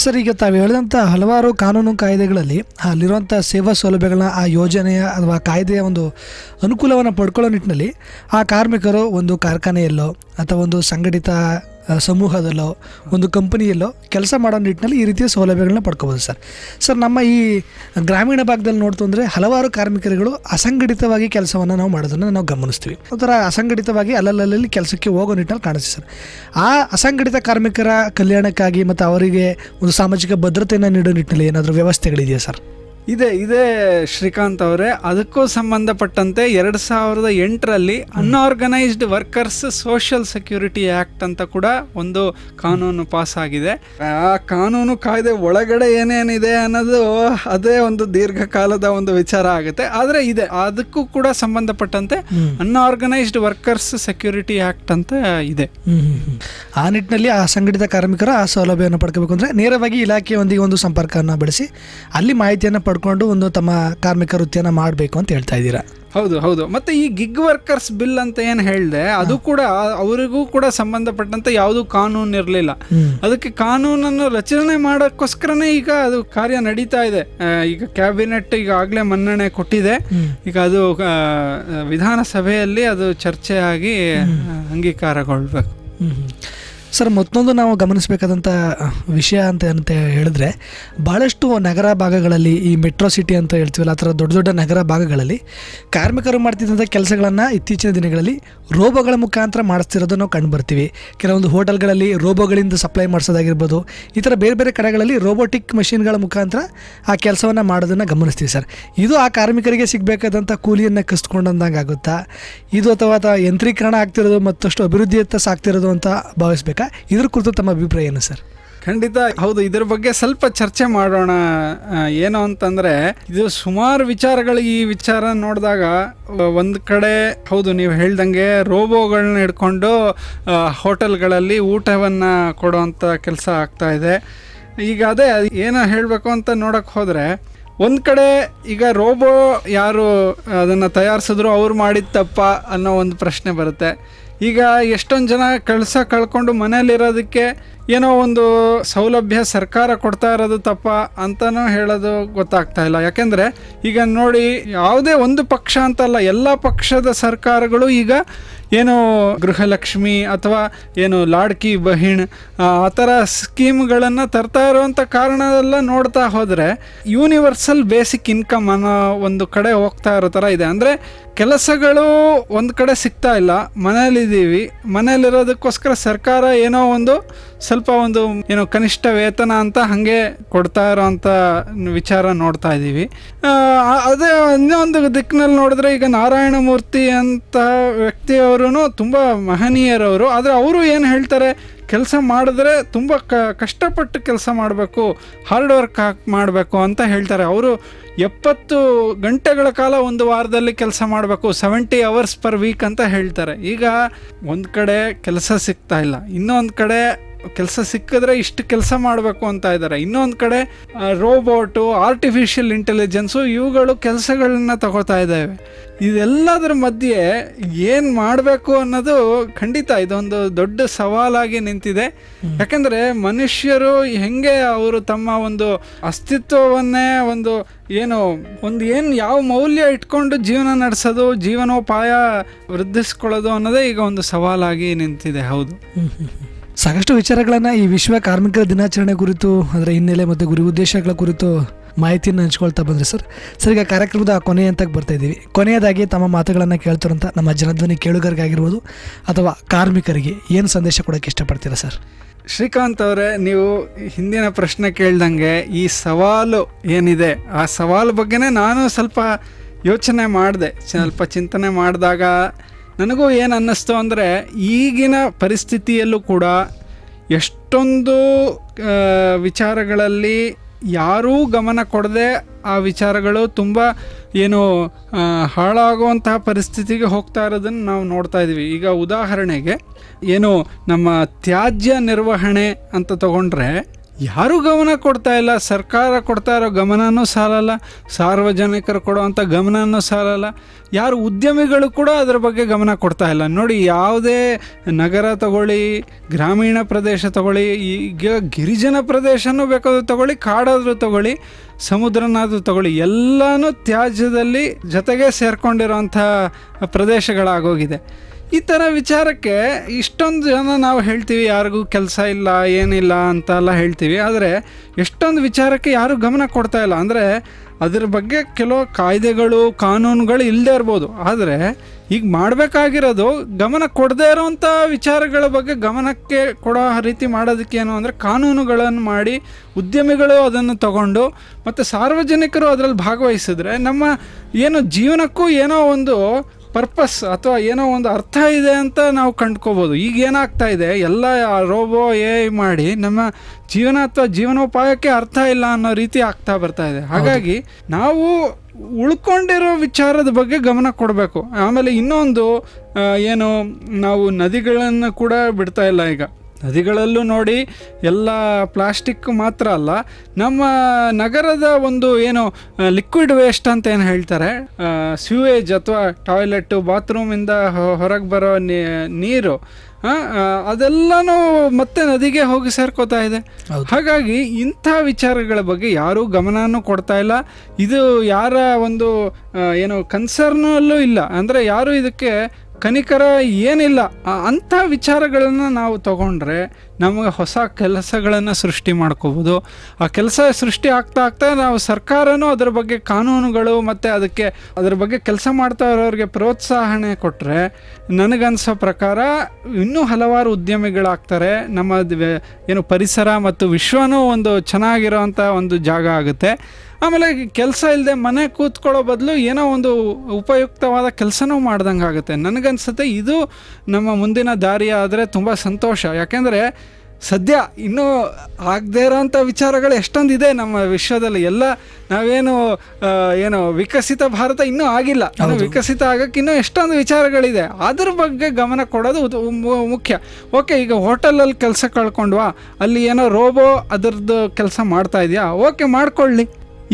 ಸರ್, ಈಗ ತಾವು ಹೇಳಿದಂಥ ಹಲವಾರು ಕಾನೂನು ಕಾಯ್ದೆಗಳಲ್ಲಿ ಅಲ್ಲಿರುವಂಥ ಸೇವಾ ಸೌಲಭ್ಯಗಳನ್ನ ಆ ಯೋಜನೆಯ ಅಥವಾ ಕಾಯ್ದೆಯ ಒಂದು ಅನುಕೂಲವನ್ನು ಪಡ್ಕೊಳ್ಳೋ ನಿಟ್ಟಿನಲ್ಲಿ ಆ ಕಾರ್ಮಿಕರು ಒಂದು ಕಾರ್ಖಾನೆಯಲ್ಲೋ ಅಥವಾ ಒಂದು ಸಂಘಟಿತ ಸಮೂಹದಲ್ಲೋ, ಒಂದು ಕಂಪನಿಯಲ್ಲೋ ಕೆಲಸ ಮಾಡೋ ನಿಟ್ಟಿನಲ್ಲಿ ಈ ರೀತಿಯ ಸೌಲಭ್ಯಗಳನ್ನ ಪಡ್ಕೋಬೋದು ಸರ್. ಸರ್, ನಮ್ಮ ಈ ಗ್ರಾಮೀಣ ಭಾಗದಲ್ಲಿ ನೋಡ್ತು ಅಂದರೆ ಹಲವಾರು ಕಾರ್ಮಿಕರುಗಳು ಅಸಂಘಟಿತವಾಗಿ ಕೆಲಸವನ್ನು ನಾವು ಮಾಡೋದನ್ನು ನಾವು ಗಮನಿಸ್ತೀವಿ. ಒಂಥರ ಅಸಂಘಟಿತವಾಗಿ ಅಲ್ಲಲ್ಲಲ್ಲಿ ಕೆಲಸಕ್ಕೆ ಹೋಗೋ ನಿಟ್ಟಿನಲ್ಲಿ ಕಾಣಿಸ್ತೀವಿ ಸರ್. ಆ ಅಸಂಘಟಿತ ಕಾರ್ಮಿಕರ ಕಲ್ಯಾಣಕ್ಕಾಗಿ ಮತ್ತು ಅವರಿಗೆ ಒಂದು ಸಾಮಾಜಿಕ ಭದ್ರತೆಯನ್ನು ನೀಡೋ ನಿಟ್ಟಿನಲ್ಲಿ ಏನಾದರೂ ವ್ಯವಸ್ಥೆಗಳಿದೆಯಾ ಸರ್? ಇದೆ ಇದೆ ಶ್ರೀಕಾಂತ್ ಅವರೇ. ಅದಕ್ಕೂ ಸಂಬಂಧಪಟ್ಟಂತೆ ಎರಡು ಸಾವಿರದ ಎಂಟರಲ್ಲಿ unorganised workers social security act ಅಂತ ಕೂಡ ಒಂದು ಕಾನೂನು ಪಾಸ್ ಆಗಿದೆ. ಆ ಕಾನೂನು ಕಾಯ್ದೆ ಒಳಗಡೆ ಏನೇನಿದೆ ಅನ್ನೋದು ಅದೇ ಒಂದು ದೀರ್ಘಕಾಲದ ಒಂದು ವಿಚಾರ ಆಗುತ್ತೆ. ಆದರೆ ಇದೆ ಅದಕ್ಕೂ ಕೂಡ ಸಂಬಂಧಪಟ್ಟಂತೆ ಅನ್ಆರ್ಗನೈಸ್ಡ್ ವರ್ಕರ್ಸ್ ಸೆಕ್ಯೂರಿಟಿ ಆ್ಯಕ್ಟ್ ಅಂತ ಇದೆ. ಆ ನಿಟ್ಟಿನಲ್ಲಿ ಆ ಸಂಘಟಿತ ಕಾರ್ಮಿಕರು ಆ ಸೌಲಭ್ಯವನ್ನು ಪಡ್ಕೋಬೇಕು ಅಂದರೆ ನೇರವಾಗಿ ಇಲಾಖೆಯೊಂದಿಗೆ ಒಂದು ಸಂಪರ್ಕವನ್ನು ಬೆಳೆಸಿ ಅಲ್ಲಿ ಮಾಹಿತಿಯನ್ನು ಪಡ್ಕೊಂಡು ಒಂದು ತಮ್ಮ ಕಾರ್ಮಿಕ ವೃತ್ತಿಯನ್ನ ಮಾಡಬೇಕು ಅಂತ ಹೇಳ್ತಾ ಇದ್ದೀರಾ? ಹೌದು ಹೌದು. ಮತ್ತೆ ಈ ಗಿಗ್ ವರ್ಕರ್ಸ್ ಬಿಲ್ ಅಂತ ಏನು ಹೇಳಿದೆ ಅದು ಕೂಡ ಅವರಿಗೂ ಕೂಡ ಸಂಬಂಧಪಟ್ಟಂತೆ ಯಾವುದು ಕಾನೂನು ಇರಲಿಲ್ಲ. ಅದಕ್ಕೆ ಕಾನೂನನ್ನು ರಚನೆ ಮಾಡೋಕ್ಕೋಸ್ಕರನೇ ಈಗ ಅದು ಕಾರ್ಯ ನಡೀತಾ ಇದೆ. ಈಗ ಕ್ಯಾಬಿನೆಟ್ ಈಗ ಆಗ್ಲೇ ಮನ್ನಣೆ ಕೊಟ್ಟಿದೆ. ಈಗ ಅದು ವಿಧಾನಸಭೆಯಲ್ಲಿ ಅದು ಚರ್ಚೆ ಆಗಿ ಅಂಗೀಕಾರಗೊಳ್ಬೇಕು. ಸರ್, ಮತ್ತೊಂದು ನಾವು ಗಮನಿಸಬೇಕಾದಂಥ ವಿಷಯ ಅಂತ ಅಂತ ಹೇಳಿದ್ರೆ ಭಾಳಷ್ಟು ನಗರ ಭಾಗಗಳಲ್ಲಿ ಈ ಮೆಟ್ರೋ ಸಿಟಿ ಅಂತ ಹೇಳ್ತೀವಲ್ಲ, ಆ ಥರ ದೊಡ್ಡ ದೊಡ್ಡ ನಗರ ಭಾಗಗಳಲ್ಲಿ ಕಾರ್ಮಿಕರು ಮಾಡ್ತಿದ್ದಂಥ ಕೆಲಸಗಳನ್ನು ಇತ್ತೀಚಿನ ದಿನಗಳಲ್ಲಿ ರೋಬೋಗಳ ಮುಖಾಂತರ ಮಾಡಿಸ್ತಿರೋದು ನಾವು ಕಂಡುಬರ್ತೀವಿ. ಕೆಲವೊಂದು ಹೋಟೆಲ್ಗಳಲ್ಲಿ ರೋಬೋಗಳಿಂದ ಸಪ್ಲೈ ಮಾಡಿಸೋದಾಗಿರ್ಬೋದು, ಈ ಥರ ಬೇರೆ ಬೇರೆ ಕಡೆಗಳಲ್ಲಿ ರೋಬೋಟಿಕ್ ಮಷಿನ್ಗಳ ಮುಖಾಂತರ ಆ ಕೆಲಸವನ್ನು ಮಾಡೋದನ್ನು ಗಮನಿಸ್ತೀವಿ ಸರ್. ಇದು ಆ ಕಾರ್ಮಿಕರಿಗೆ ಸಿಗಬೇಕಾದಂಥ ಕೂಲಿಯನ್ನು ಕಸ್ಕೊಂಡಂದಂಗೆ ಆಗುತ್ತಾ ಇದು ಅಥವಾ ಯಂತ್ರೀಕರಣ ಆಗ್ತಿರೋದು ಮತ್ತಷ್ಟು ಅಭಿವೃದ್ಧಿಯತ್ತ ಸಾಗ್ತಿರೋದು ಅಂತ ಭಾವಿಸ್ಬೇಕಾ? ಇದ್ರ ಕುರಿತು ತಮ್ಮ ಅಭಿಪ್ರಾಯ ಏನು ಸರ್? ಖಂಡಿತ, ಹೌದು. ಇದ್ರ ಬಗ್ಗೆ ಸ್ವಲ್ಪ ಚರ್ಚೆ ಮಾಡೋಣ. ಏನು ಅಂತಂದ್ರೆ, ಇದು ಸುಮಾರು ವಿಚಾರಗಳು ಈ ವಿಚಾರ ನೋಡಿದಾಗ ಒಂದು ಕಡೆ, ಹೌದು, ನೀವು ಹೇಳ್ದಂಗೆ ರೋಬೋಗಳನ್ನ ಹಿಡ್ಕೊಂಡು ಹೋಟೆಲ್ಗಳಲ್ಲಿ ಊಟವನ್ನು ಕೊಡುವಂಥ ಕೆಲಸ ಆಗ್ತಾ ಇದೆ. ಈಗ ಅದೇ, ಏನೋ ಹೇಳಬೇಕು ಅಂತ ನೋಡಕ್ಕೆ ಹೋದರೆ, ಒಂದು ಕಡೆ ಈಗ ರೋಬೋ ಯಾರು ಅದನ್ನು ತಯಾರಿಸಿದ್ರು, ಅವ್ರು ಮಾಡಿದ ತಪ್ಪ ಅನ್ನೋ ಒಂದು ಪ್ರಶ್ನೆ ಬರುತ್ತೆ. ಈಗ ಎಷ್ಟೊಂದು ಜನ ಕೆಲಸ ಕಳ್ಕೊಂಡು ಮನೇಲಿರೋದಕ್ಕೆ ಏನೋ ಒಂದು ಸೌಲಭ್ಯ ಸರ್ಕಾರ ಕೊಡ್ತಾ ಇರೋದು ತಪ್ಪ ಅಂತಲೂ ಹೇಳೋದು ಗೊತ್ತಾಗ್ತಾ ಇಲ್ಲ. ಯಾಕೆಂದರೆ ಈಗ ನೋಡಿ ಯಾವುದೇ ಒಂದು ಪಕ್ಷ ಅಂತಲ್ಲ, ಎಲ್ಲ ಪಕ್ಷದ ಸರ್ಕಾರಗಳು ಈಗ ಏನು ಗೃಹಲಕ್ಷ್ಮಿ ಅಥವಾ ಏನು ಲಾಡ್ಕಿ ಬಹಿಣ್, ಆ ಥರ ಸ್ಕೀಮ್ಗಳನ್ನು ತರ್ತಾ ಇರುವಂಥ ಕಾರಣ ಎಲ್ಲ ನೋಡ್ತಾ ಹೋದರೆ ಯೂನಿವರ್ಸಲ್ ಬೇಸಿಕ್ ಇನ್ಕಮ್ ಅನ್ನೋ ಒಂದು ಕಡೆ ಹೋಗ್ತಾ ಇರೋ ಥರ ಇದೆ. ಅಂದರೆ ಕೆಲಸಗಳು ಒಂದು ಕಡೆ ಸಿಗ್ತಾ ಇಲ್ಲ. ಮನೇಲಿದ್ದೀವಿ. ಮನೇಲಿರೋದಕ್ಕೋಸ್ಕರ ಸರ್ಕಾರ ಏನೋ ಒಂದು ಸ್ವಲ್ಪ ಒಂದು, ಏನೋ ಕನಿಷ್ಠ ವೇತನ ಅಂತ ಹಾಗೆ ಕೊಡ್ತಾ ಇರೋವಂಥ ವಿಚಾರ ನೋಡ್ತಾ ಇದ್ದೀವಿ. ಅದೇ ಇನ್ನೊಂದು ದಿಕ್ಕಿನಲ್ಲಿ ನೋಡಿದ್ರೆ ಈಗ ನಾರಾಯಣ ಮೂರ್ತಿ ಅಂತ ವ್ಯಕ್ತಿಯವರು ತುಂಬ ಮಹನೀಯರವರು. ಆದರೆ ಅವರು ಏನು ಹೇಳ್ತಾರೆ? ಕೆಲಸ ಮಾಡಿದ್ರೆ ತುಂಬ ಕ, ಕಷ್ಟಪಟ್ಟು ಕೆಲಸ ಮಾಡಬೇಕು ಹಾರ್ಡ್ ವರ್ಕ್ ಹಾಕಿ ಮಾಡಬೇಕು ಅಂತ ಹೇಳ್ತಾರೆ. ಅವರು ಎಪ್ಪತ್ತು ಗಂಟೆಗಳ ಕಾಲ ಒಂದು ವಾರದಲ್ಲಿ ಕೆಲಸ ಮಾಡಬೇಕು ಸೆವೆಂಟಿ ಅವರ್ಸ್ ಪರ್ ವೀಕ್ ಅಂತ ಹೇಳ್ತಾರೆ. ಈಗ ಒಂದು ಕಡೆ ಕೆಲಸ ಸಿಗ್ತಾ ಇಲ್ಲ. ಇನ್ನೊಂದು ಕಡೆ ಕೆಲಸ ಸಿಕ್ಕಿದ್ರೆ ಇಷ್ಟು ಕೆಲಸ ಮಾಡಬೇಕು ಅಂತ ಇದ್ದಾರೆ. ಇನ್ನೊಂದು ಕಡೆ ರೋಬೋಟು ಆರ್ಟಿಫಿಷಿಯಲ್ ಇಂಟೆಲಿಜೆನ್ಸು ಇವುಗಳು ಕೆಲಸಗಳನ್ನ ತಗೋತಾ ಇದ್ದಾವೆ. ಇದೆಲ್ಲದರ ಮಧ್ಯೆ ಏನು ಮಾಡಬೇಕು ಅನ್ನೋದು ಖಂಡಿತ ಇದೊಂದು ದೊಡ್ಡ ಸವಾಲಾಗಿ ನಿಂತಿದೆ. ಯಾಕಂದರೆ ಮನುಷ್ಯರು ಹೆಂಗೆ ಅವರು ತಮ್ಮ ಒಂದು ಅಸ್ತಿತ್ವವನ್ನೇ ಒಂದು ಏನು ಒಂದು ಏನು ಯಾವ ಮೌಲ್ಯ ಇಟ್ಕೊಂಡು ಜೀವನ ನಡೆಸೋದು ಜೀವನೋಪಾಯ ವೃದ್ಧಿಸ್ಕೊಳ್ಳೋದು ಅನ್ನೋದೇ ಈಗ ಒಂದು ಸವಾಲಾಗಿ ನಿಂತಿದೆ. ಹೌದು. ಸಾಕಷ್ಟು ವಿಚಾರಗಳನ್ನು ಈ ವಿಶ್ವ ಕಾರ್ಮಿಕರ ದಿನಾಚರಣೆ ಕುರಿತು, ಅದರ ಹಿನ್ನೆಲೆ ಮತ್ತು ಗುರಿ ಉದ್ದೇಶಗಳ ಕುರಿತು ಮಾಹಿತಿಯನ್ನು ಹಂಚ್ಕೊಳ್ತಾ ಬಂದ್ರೆ ಸರ್. ಸರ್, ಈಗ ಕಾರ್ಯಕ್ರಮದ ಕೊನೆ ಹಂತಕ್ಕೆ ಬರ್ತಾ ಇದ್ದೀವಿ. ಕೊನೆಯದಾಗಿ ತಮ್ಮ ಮಾತುಗಳನ್ನು ಕೇಳ್ತಿರೋಂಥ ನಮ್ಮ ಜನಧ್ವನಿ ಕೇಳುಗರಿಗಾಗಿರ್ಬೋದು ಅಥವಾ ಕಾರ್ಮಿಕರಿಗೆ ಏನು ಸಂದೇಶ ಕೊಡೋಕ್ಕೆ ಇಷ್ಟಪಡ್ತೀರಾ ಸರ್? ಶ್ರೀಕಾಂತ್ ಅವರೇ, ನೀವು ಹಿಂದಿನ ಪ್ರಶ್ನೆ ಕೇಳ್ದಂಗೆ ಈ ಸವಾಲು ಏನಿದೆ, ಆ ಸವಾಲು ಬಗ್ಗೆನೇ ನಾನು ಸ್ವಲ್ಪ ಯೋಚನೆ ಮಾಡಿದೆ. ಸ್ವಲ್ಪ ಚಿಂತನೆ ಮಾಡಿದಾಗ ನನಗೂ ಏನು ಅನ್ನಿಸ್ತು ಅಂದರೆ ಈಗಿನ ಪರಿಸ್ಥಿತಿಯಲ್ಲೂ ಕೂಡ ಎಷ್ಟೊಂದು ವಿಚಾರಗಳಲ್ಲಿ ಯಾರೂ ಗಮನ ಕೊಡದೆ ಆ ವಿಚಾರಗಳು ತುಂಬ ಏನು ಹಾಳಾಗುವಂತಹ ಪರಿಸ್ಥಿತಿಗೆ ಹೋಗ್ತಾ ಇರೋದನ್ನು ನಾವು ನೋಡ್ತಾ ಇದ್ದೀವಿ ಈಗ ಉದಾಹರಣೆಗೆ, ಏನು ನಮ್ಮ ತ್ಯಾಜ್ಯ ನಿರ್ವಹಣೆ ಅಂತ ತಗೊಂಡ್ರೆ ಯಾರೂ ಗಮನ ಕೊಡ್ತಾ ಇಲ್ಲ? ಸರ್ಕಾರ ಕೊಡ್ತಾ ಇರೋ ಗಮನನೂ ಸಾಲಲ್ಲ. ಸಾರ್ವಜನಿಕರು ಕೊಡುವಂಥ ಗಮನನೂ ಸಾಲಲ್ಲ. ಯಾರು ಉದ್ಯಮಿಗಳು ಕೂಡ ಅದರ ಬಗ್ಗೆ ಗಮನ ಕೊಡ್ತಾ ಇಲ್ಲ. ನೋಡಿ, ಯಾವುದೇ ನಗರ ತಗೊಳ್ಳಿ, ಗ್ರಾಮೀಣ ಪ್ರದೇಶ ತಗೊಳ್ಳಿ, ಈಗ ಗಿರಿಜನ ಪ್ರದೇಶನೂ ಬೇಕಾದ್ರೂ ತಗೊಳ್ಳಿ, ಕಾಡಾದರೂ ತಗೊಳ್ಳಿ, ಸಮುದ್ರನಾದರೂ ತಗೊಳ್ಳಿ, ಎಲ್ಲನೂ ತ್ಯಾಜ್ಯದಲ್ಲಿ ಜೊತೆಗೆ ಸೇರಿಕೊಂಡಿರುವಂಥ ಪ್ರದೇಶಗಳಾಗೋಗಿದೆ. ಈ ಥರ ವಿಚಾರಕ್ಕೆ ಇಷ್ಟೊಂದು ಜನ ನಾವು ಹೇಳ್ತೀವಿ, ಯಾರಿಗೂ ಕೆಲಸ ಇಲ್ಲ, ಏನಿಲ್ಲ ಅಂತ ಎಲ್ಲ ಹೇಳ್ತೀವಿ. ಆದರೆ ಎಷ್ಟೊಂದು ವಿಚಾರಕ್ಕೆ ಯಾರೂ ಗಮನ ಕೊಡ್ತಾ ಇಲ್ಲ. ಅಂದರೆ ಅದ್ರ ಬಗ್ಗೆ ಕೆಲವು ಕಾಯ್ದೆಗಳು, ಕಾನೂನುಗಳು ಇಲ್ಲದೆ ಇರ್ಬೋದು. ಆದರೆ ಈಗ ಮಾಡಬೇಕಾಗಿರೋದು ಗಮನ ಕೊಡದೇ ಇರೋವಂಥ ವಿಚಾರಗಳ ಬಗ್ಗೆ ಗಮನಕ್ಕೆ ಕೊಡೋ ರೀತಿ ಮಾಡೋದಕ್ಕೆ ಏನು ಅಂದರೆ ಕಾನೂನುಗಳನ್ನು ಮಾಡಿ ಉದ್ಯಮಿಗಳು ಅದನ್ನು ತಗೊಂಡು ಮತ್ತು ಸಾರ್ವಜನಿಕರು ಅದರಲ್ಲಿ ಭಾಗವಹಿಸಿದ್ರೆ ನಮ್ಮ ಏನು ಜೀವನಕ್ಕೂ ಏನೋ ಒಂದು ಪರ್ಪಸ್ ಅಥವಾ ಏನೋ ಒಂದು ಅರ್ಥ ಇದೆ ಅಂತ ನಾವು ಕಂಡ್ಕೋಬೋದು. ಈಗ ಏನಾಗ್ತಾ ಇದೆ? ಎಲ್ಲ ರೋಬೋ ಎ ಮಾಡಿ ನಮ್ಮ ಜೀವನ ಅಥವಾ ಜೀವನೋಪಾಯಕ್ಕೆ ಅರ್ಥ ಇಲ್ಲ ಅನ್ನೋ ರೀತಿ ಆಗ್ತಾ ಬರ್ತಾ ಇದೆ. ಹಾಗಾಗಿ ನಾವು ಉಳ್ಕೊಂಡಿರೋ ವಿಚಾರದ ಬಗ್ಗೆ ಗಮನ ಕೊಡಬೇಕು. ಆಮೇಲೆ ಇನ್ನೊಂದು ಏನು ನಾವು ನದಿಗಳನ್ನು ಕೂಡ ಬಿಡ್ತಾ ಇಲ್ಲ ಈಗ. ನದಿಗಳಲ್ಲೂ ನೋಡಿ ಎಲ್ಲ ಪ್ಲಾಸ್ಟಿಕ್ ಮಾತ್ರ ಅಲ್ಲ ನಮ್ಮ ನಗರದ ಒಂದು ಏನು ಲಿಕ್ವಿಡ್ ವೇಸ್ಟ್ ಅಂತ ಏನು ಹೇಳ್ತಾರೆ ಸ್ಯೂವೇಜ್ ಅಥವಾ ಟಾಯ್ಲೆಟ್ಟು ಬಾತ್ರೂಮಿಂದ ಹೊರಗೆ ಬರೋ ನೀರು ಅದೆಲ್ಲನೂ ಮತ್ತೆ ನದಿಗೆ ಹೋಗಿ ಸೇರ್ಕೋತಾ ಇದೆ. ಹಾಗಾಗಿ ಇಂಥ ವಿಚಾರಗಳ ಬಗ್ಗೆ ಯಾರೂ ಗಮನನೂ ಕೊಡ್ತಾ ಇಲ್ಲ. ಇದು ಯಾರ ಒಂದು ಏನು ಕನ್ಸರ್ನಲ್ಲೂ ಇಲ್ಲ. ಅಂದರೆ ಯಾರೂ ಇದಕ್ಕೆ ಕನಿಕರ ಏನಿಲ್ಲ. ಅಂಥ ವಿಚಾರಗಳನ್ನು ನಾವು ತಗೊಂಡ್ರೆ ನಮಗೆ ಹೊಸ ಕೆಲಸಗಳನ್ನು ಸೃಷ್ಟಿ ಮಾಡ್ಕೋಬೋದು. ಆ ಕೆಲಸ ಸೃಷ್ಟಿ ಆಗ್ತಾ ಆಗ್ತಾ ನಾವು ಸರ್ಕಾರನೂ ಅದರ ಬಗ್ಗೆ ಕಾನೂನುಗಳು ಮತ್ತು ಅದಕ್ಕೆ ಅದರ ಬಗ್ಗೆ ಕೆಲಸ ಮಾಡ್ತಾ ಇರೋರಿಗೆ ಪ್ರೋತ್ಸಾಹನೆ ಕೊಟ್ಟರೆ ನನಗನ್ಸೋ ಪ್ರಕಾರ ಇನ್ನೂ ಹಲವಾರು ಉದ್ಯಮಿಗಳಾಗ್ತಾರೆ. ನಮ್ಮ ಏನು ಪರಿಸರ ಮತ್ತು ವಿಶ್ವನೂ ಒಂದು ಚೆನ್ನಾಗಿರೋವಂಥ ಒಂದು ಜಾಗ ಆಗುತ್ತೆ. ಆಮೇಲೆ ಕೆಲಸ ಇಲ್ಲದೆ ಮನೆ ಕೂತ್ಕೊಳ್ಳೋ ಬದಲು ಏನೋ ಒಂದು ಉಪಯುಕ್ತವಾದ ಕೆಲಸನೂ ಮಾಡ್ದಂಗೆ ಆಗುತ್ತೆ ನನಗನ್ಸುತ್ತೆ ಇದು ನಮ್ಮ ಮುಂದಿನ ದಾರಿ ಆದರೆ ತುಂಬ ಸಂತೋಷ. ಯಾಕೆಂದರೆ ಸದ್ಯ ಇನ್ನೂ ಆಗದೇ ಇರೋಂಥ ವಿಚಾರಗಳು ಎಷ್ಟೊಂದಿದೆ ನಮ್ಮ ವಿಶ್ವದಲ್ಲಿ. ಎಲ್ಲ ನಾವೇನು ಏನು ವಿಕಸಿತ ಭಾರತ ಇನ್ನೂ ಆಗಿಲ್ಲ. ಅದು ವಿಕಸಿತ ಆಗಕ್ಕೆ ಇನ್ನೂ ಎಷ್ಟೊಂದು ವಿಚಾರಗಳಿದೆ. ಅದ್ರ ಬಗ್ಗೆ ಗಮನ ಕೊಡೋದು ಮುಖ್ಯ. ಓಕೆ ಈಗ ಹೋಟೆಲಲ್ಲಿ ಕೆಲಸ ಕಳ್ಕೊಂಡ್ವಾ? ಅಲ್ಲಿ ಏನೋ ರೋಬೋ ಅದರದ್ದು ಕೆಲಸ ಮಾಡ್ತಾ ಇದೆಯಾ? ಓಕೆ ಮಾಡ್ಕೊಳ್ಳಿ.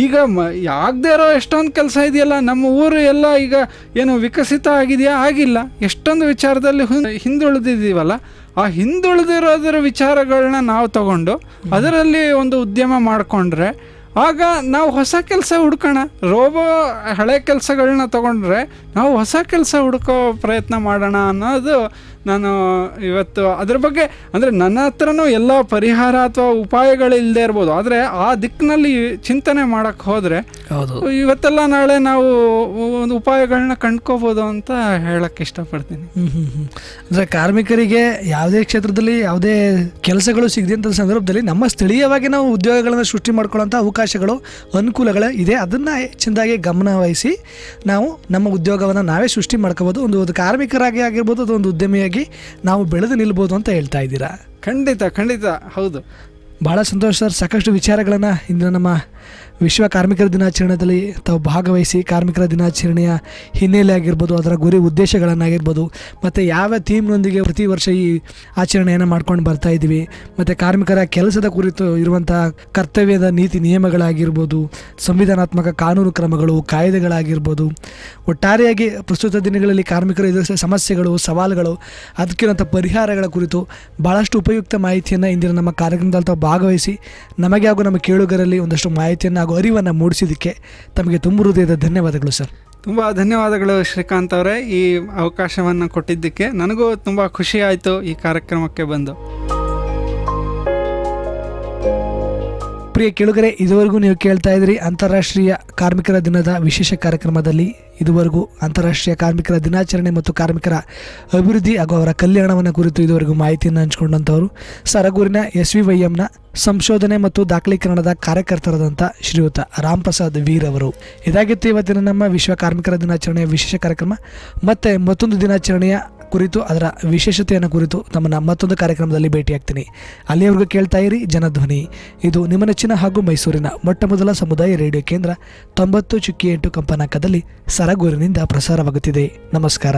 ಈಗ ಮ, ಆಗದೇ ಇರೋ ಎಷ್ಟೊಂದು ಕೆಲಸ ಇದೆಯಲ್ಲ, ನಮ್ಮ ಊರು ಎಲ್ಲ ಈಗ ಏನು ವಿಕಸಿತ ಆಗಿದೆಯಾ? ಆಗಿಲ್ಲ. ಎಷ್ಟೊಂದು ವಿಚಾರದಲ್ಲಿ ಹಿಂದುಳಿದಿದ್ದೀವಲ್ಲ, ಆ ಹಿಂದುಳಿದಿರೋದ್ರ ವಿಚಾರಗಳನ್ನ ನಾವು ತಗೊಂಡು ಅದರಲ್ಲಿ ಒಂದು ಉದ್ಯಮ ಮಾಡಿಕೊಂಡ್ರೆ, ಆಗ ನಾವು ಹೊಸ ಕೆಲಸ ಹುಡ್ಕೋಣ. ರೋಬೋ ಹಳೆ ಕೆಲಸಗಳನ್ನ ತಗೊಂಡ್ರೆ ನಾವು ಹೊಸ ಕೆಲಸ ಹುಡ್ಕೋ ಪ್ರಯತ್ನ ಮಾಡೋಣ ಅನ್ನೋದು ನಾನು ಇವತ್ತು ಅದ್ರ ಬಗ್ಗೆ ಅಂದರೆ ನನ್ನ ಹತ್ರನೂ ಎಲ್ಲ ಪರಿಹಾರ ಅಥವಾ ಉಪಾಯಗಳಿಲ್ಲದೆ ಇರ್ಬೋದು. ಆದರೆ ಆ ದಿಕ್ಕಿನಲ್ಲಿ ಚಿಂತನೆ ಮಾಡೋಕ್ಕೆ ಹೋದರೆ ಹೌದು. ಇವತ್ತೆಲ್ಲ ನಾಳೆ ನಾವು ಒಂದು ಉಪಾಯಗಳನ್ನ ಕಂಡ್ಕೋಬೋದು ಅಂತ ಹೇಳಕ್ಕೆ ಇಷ್ಟಪಡ್ತೀನಿ. ಅಂದ್ರೆ ಕಾರ್ಮಿಕರಿಗೆ ಯಾವುದೇ ಕ್ಷೇತ್ರದಲ್ಲಿ ಯಾವುದೇ ಕೆಲಸಗಳು ಸಿಗದಂಥ ಸಂದರ್ಭದಲ್ಲಿ ನಮ್ಮ ಸ್ಥಳೀಯವಾಗಿ ನಾವು ಉದ್ಯೋಗಗಳನ್ನು ಸೃಷ್ಟಿ ಮಾಡ್ಕೊಳ್ಳೋಂಥ ಅವಕಾಶಗಳು ಅನುಕೂಲಗಳು ಇದೆ. ಅದನ್ನು ಚೆಂದಾಗಿ ಗಮನ ವಹಿಸಿ ನಾವು ನಮ್ಮ ಉದ್ಯೋಗವನ್ನು ನಾವೇ ಸೃಷ್ಟಿ ಮಾಡ್ಕೋಬೋದು. ಒಂದು ಒಂದು ಕಾರ್ಮಿಕರಾಗಿ ಆಗಿರ್ಬೋದು ಅದು ಒಂದು ಉದ್ಯಮಿಯಾಗಿ ನಾವು ಬೆಳೆದು ನಿಲ್ಬೋದು ಅಂತ ಹೇಳ್ತಾ ಇದ್ದೀರಾ? ಖಂಡಿತ ಖಂಡಿತ ಹೌದು. ಭಾಳ ಸಂತೋಷ ಸರ್. ಸಾಕಷ್ಟು ವಿಚಾರಗಳನ್ನು ಇಂದು ನಮ್ಮ ವಿಶ್ವ ಕಾರ್ಮಿಕರ ದಿನಾಚರಣೆಯಲ್ಲಿ ತಾವು ಭಾಗವಹಿಸಿ ಕಾರ್ಮಿಕರ ದಿನಾಚರಣೆಯ ಹಿನ್ನೆಲೆ ಆಗಿರ್ಬೋದು, ಅದರ ಗುರಿ ಉದ್ದೇಶಗಳನ್ನಾಗಿರ್ಬೋದು, ಮತ್ತು ಯಾವ ಥೀಮ್ನೊಂದಿಗೆ ಪ್ರತಿ ವರ್ಷ ಈ ಆಚರಣೆಯನ್ನು ಮಾಡ್ಕೊಂಡು ಬರ್ತಾ ಇದ್ದೀವಿ, ಮತ್ತು ಕಾರ್ಮಿಕರ ಕೆಲಸದ ಕುರಿತು ಇರುವಂಥ ಕರ್ತವ್ಯದ ನೀತಿ ನಿಯಮಗಳಾಗಿರ್ಬೋದು, ಸಂವಿಧಾನಾತ್ಮಕ ಕಾನೂನು ಕ್ರಮಗಳು, ಕಾಯ್ದೆಗಳಾಗಿರ್ಬೋದು, ಒಟ್ಟಾರೆಯಾಗಿ ಪ್ರಸ್ತುತ ದಿನಗಳಲ್ಲಿ ಕಾರ್ಮಿಕರು ಎದುರಿಸಿದ ಸಮಸ್ಯೆಗಳು, ಸವಾಲುಗಳು, ಅದಕ್ಕಿರುವಂಥ ಪರಿಹಾರಗಳ ಕುರಿತು ಭಾಳಷ್ಟು ಉಪಯುಕ್ತ ಮಾಹಿತಿಯನ್ನು ಇಂದಿನ ನಮ್ಮ ಕಾರ್ಯಕ್ರಮದಲ್ಲಿ ತಾವು ಭಾಗವಹಿಸಿ, ನಮಗೆ ಹಾಗೂ ನಮ್ಮ ಕೇಳುಗರಲ್ಲಿ ಒಂದಷ್ಟು ಮಾಹಿತಿಯನ್ನು ಹಾಗೂ ಅರಿವನ್ನು ಮೂಡಿಸಿದ್ದಕ್ಕೆ ತಮಗೆ ತುಂಬ ಹೃದಯದ ಧನ್ಯವಾದಗಳು, ಸರ್. ತುಂಬ ಧನ್ಯವಾದಗಳು ಶ್ರೀಕಾಂತ್ ಅವರೇ ಈ ಅವಕಾಶವನ್ನು ಕೊಟ್ಟಿದ್ದಕ್ಕೆ. ನನಗೂ ತುಂಬ ಖುಷಿ ಆಯಿತು ಈ ಕಾರ್ಯಕ್ರಮಕ್ಕೆ ಬಂದು. ಪ್ರಿಯ ಕೇಳುಗರೆ, ಇದುವರೆಗೂ ನೀವು ಕೇಳ್ತಾ ಇದ್ರಿ ಅಂತಾರಾಷ್ಟ್ರೀಯ ಕಾರ್ಮಿಕರ ದಿನದ ವಿಶೇಷ ಕಾರ್ಯಕ್ರಮದಲ್ಲಿ ಇದುವರೆಗೂ ಅಂತಾರಾಷ್ಟ್ರೀಯ ಕಾರ್ಮಿಕರ ದಿನಾಚರಣೆ ಮತ್ತು ಕಾರ್ಮಿಕರ ಅಭಿವೃದ್ಧಿ ಹಾಗೂ ಅವರ ಕಲ್ಯಾಣವನ್ನು ಕುರಿತು ಇದುವರೆಗೂ ಮಾಹಿತಿಯನ್ನು ಹಂಚಿಕೊಂಡಂಥವರು ಸರಗೂರಿನ ಎಸ್ ವಿ ವೈ ಎಂನ ಸಂಶೋಧನೆ ಮತ್ತು ದಾಖಲೀಕರಣದ ಕಾರ್ಯಕರ್ತರಾದಂಥ ಶ್ರೀಯುತ ರಾಮ್ ಪ್ರಸಾದ್ ವೀರ್ ಅವರು. ಇದಾಗಿತ್ತು ಇವತ್ತಿನ ನಮ್ಮ ವಿಶ್ವ ಕಾರ್ಮಿಕರ ದಿನಾಚರಣೆಯ ವಿಶೇಷ ಕಾರ್ಯಕ್ರಮ. ಮತ್ತೆ ಮತ್ತೊಂದು ದಿನಾಚರಣೆಯ ಕುರಿತು, ಅದರ ವಿಶೇಷತೆಯನ್ನು ಕುರಿತು ನಮ್ಮನ್ನು ಮತ್ತೊಂದು ಕಾರ್ಯಕ್ರಮದಲ್ಲಿ ಭೇಟಿಯಾಗ್ತೀನಿ. ಅಲ್ಲಿಯವರೆಗೂ ಕೇಳ್ತಾ ಇರಿ ಜನಧ್ವನಿ. ಇದು ನಿಮ್ಮ ನೆಚ್ಚಿನ ಹಾಗೂ ಮೈಸೂರಿನ ಮೊಟ್ಟ ಮೊದಲ ಸಮುದಾಯ ರೇಡಿಯೋ ಕೇಂದ್ರ ತೊಂಬತ್ತು ಚುಕ್ಕಿ ಎಂಟು ಕಂಪನಾಕದಲ್ಲಿ ಸರಗೂರಿನಿಂದ ಪ್ರಸಾರವಾಗುತ್ತಿದೆ. ನಮಸ್ಕಾರ.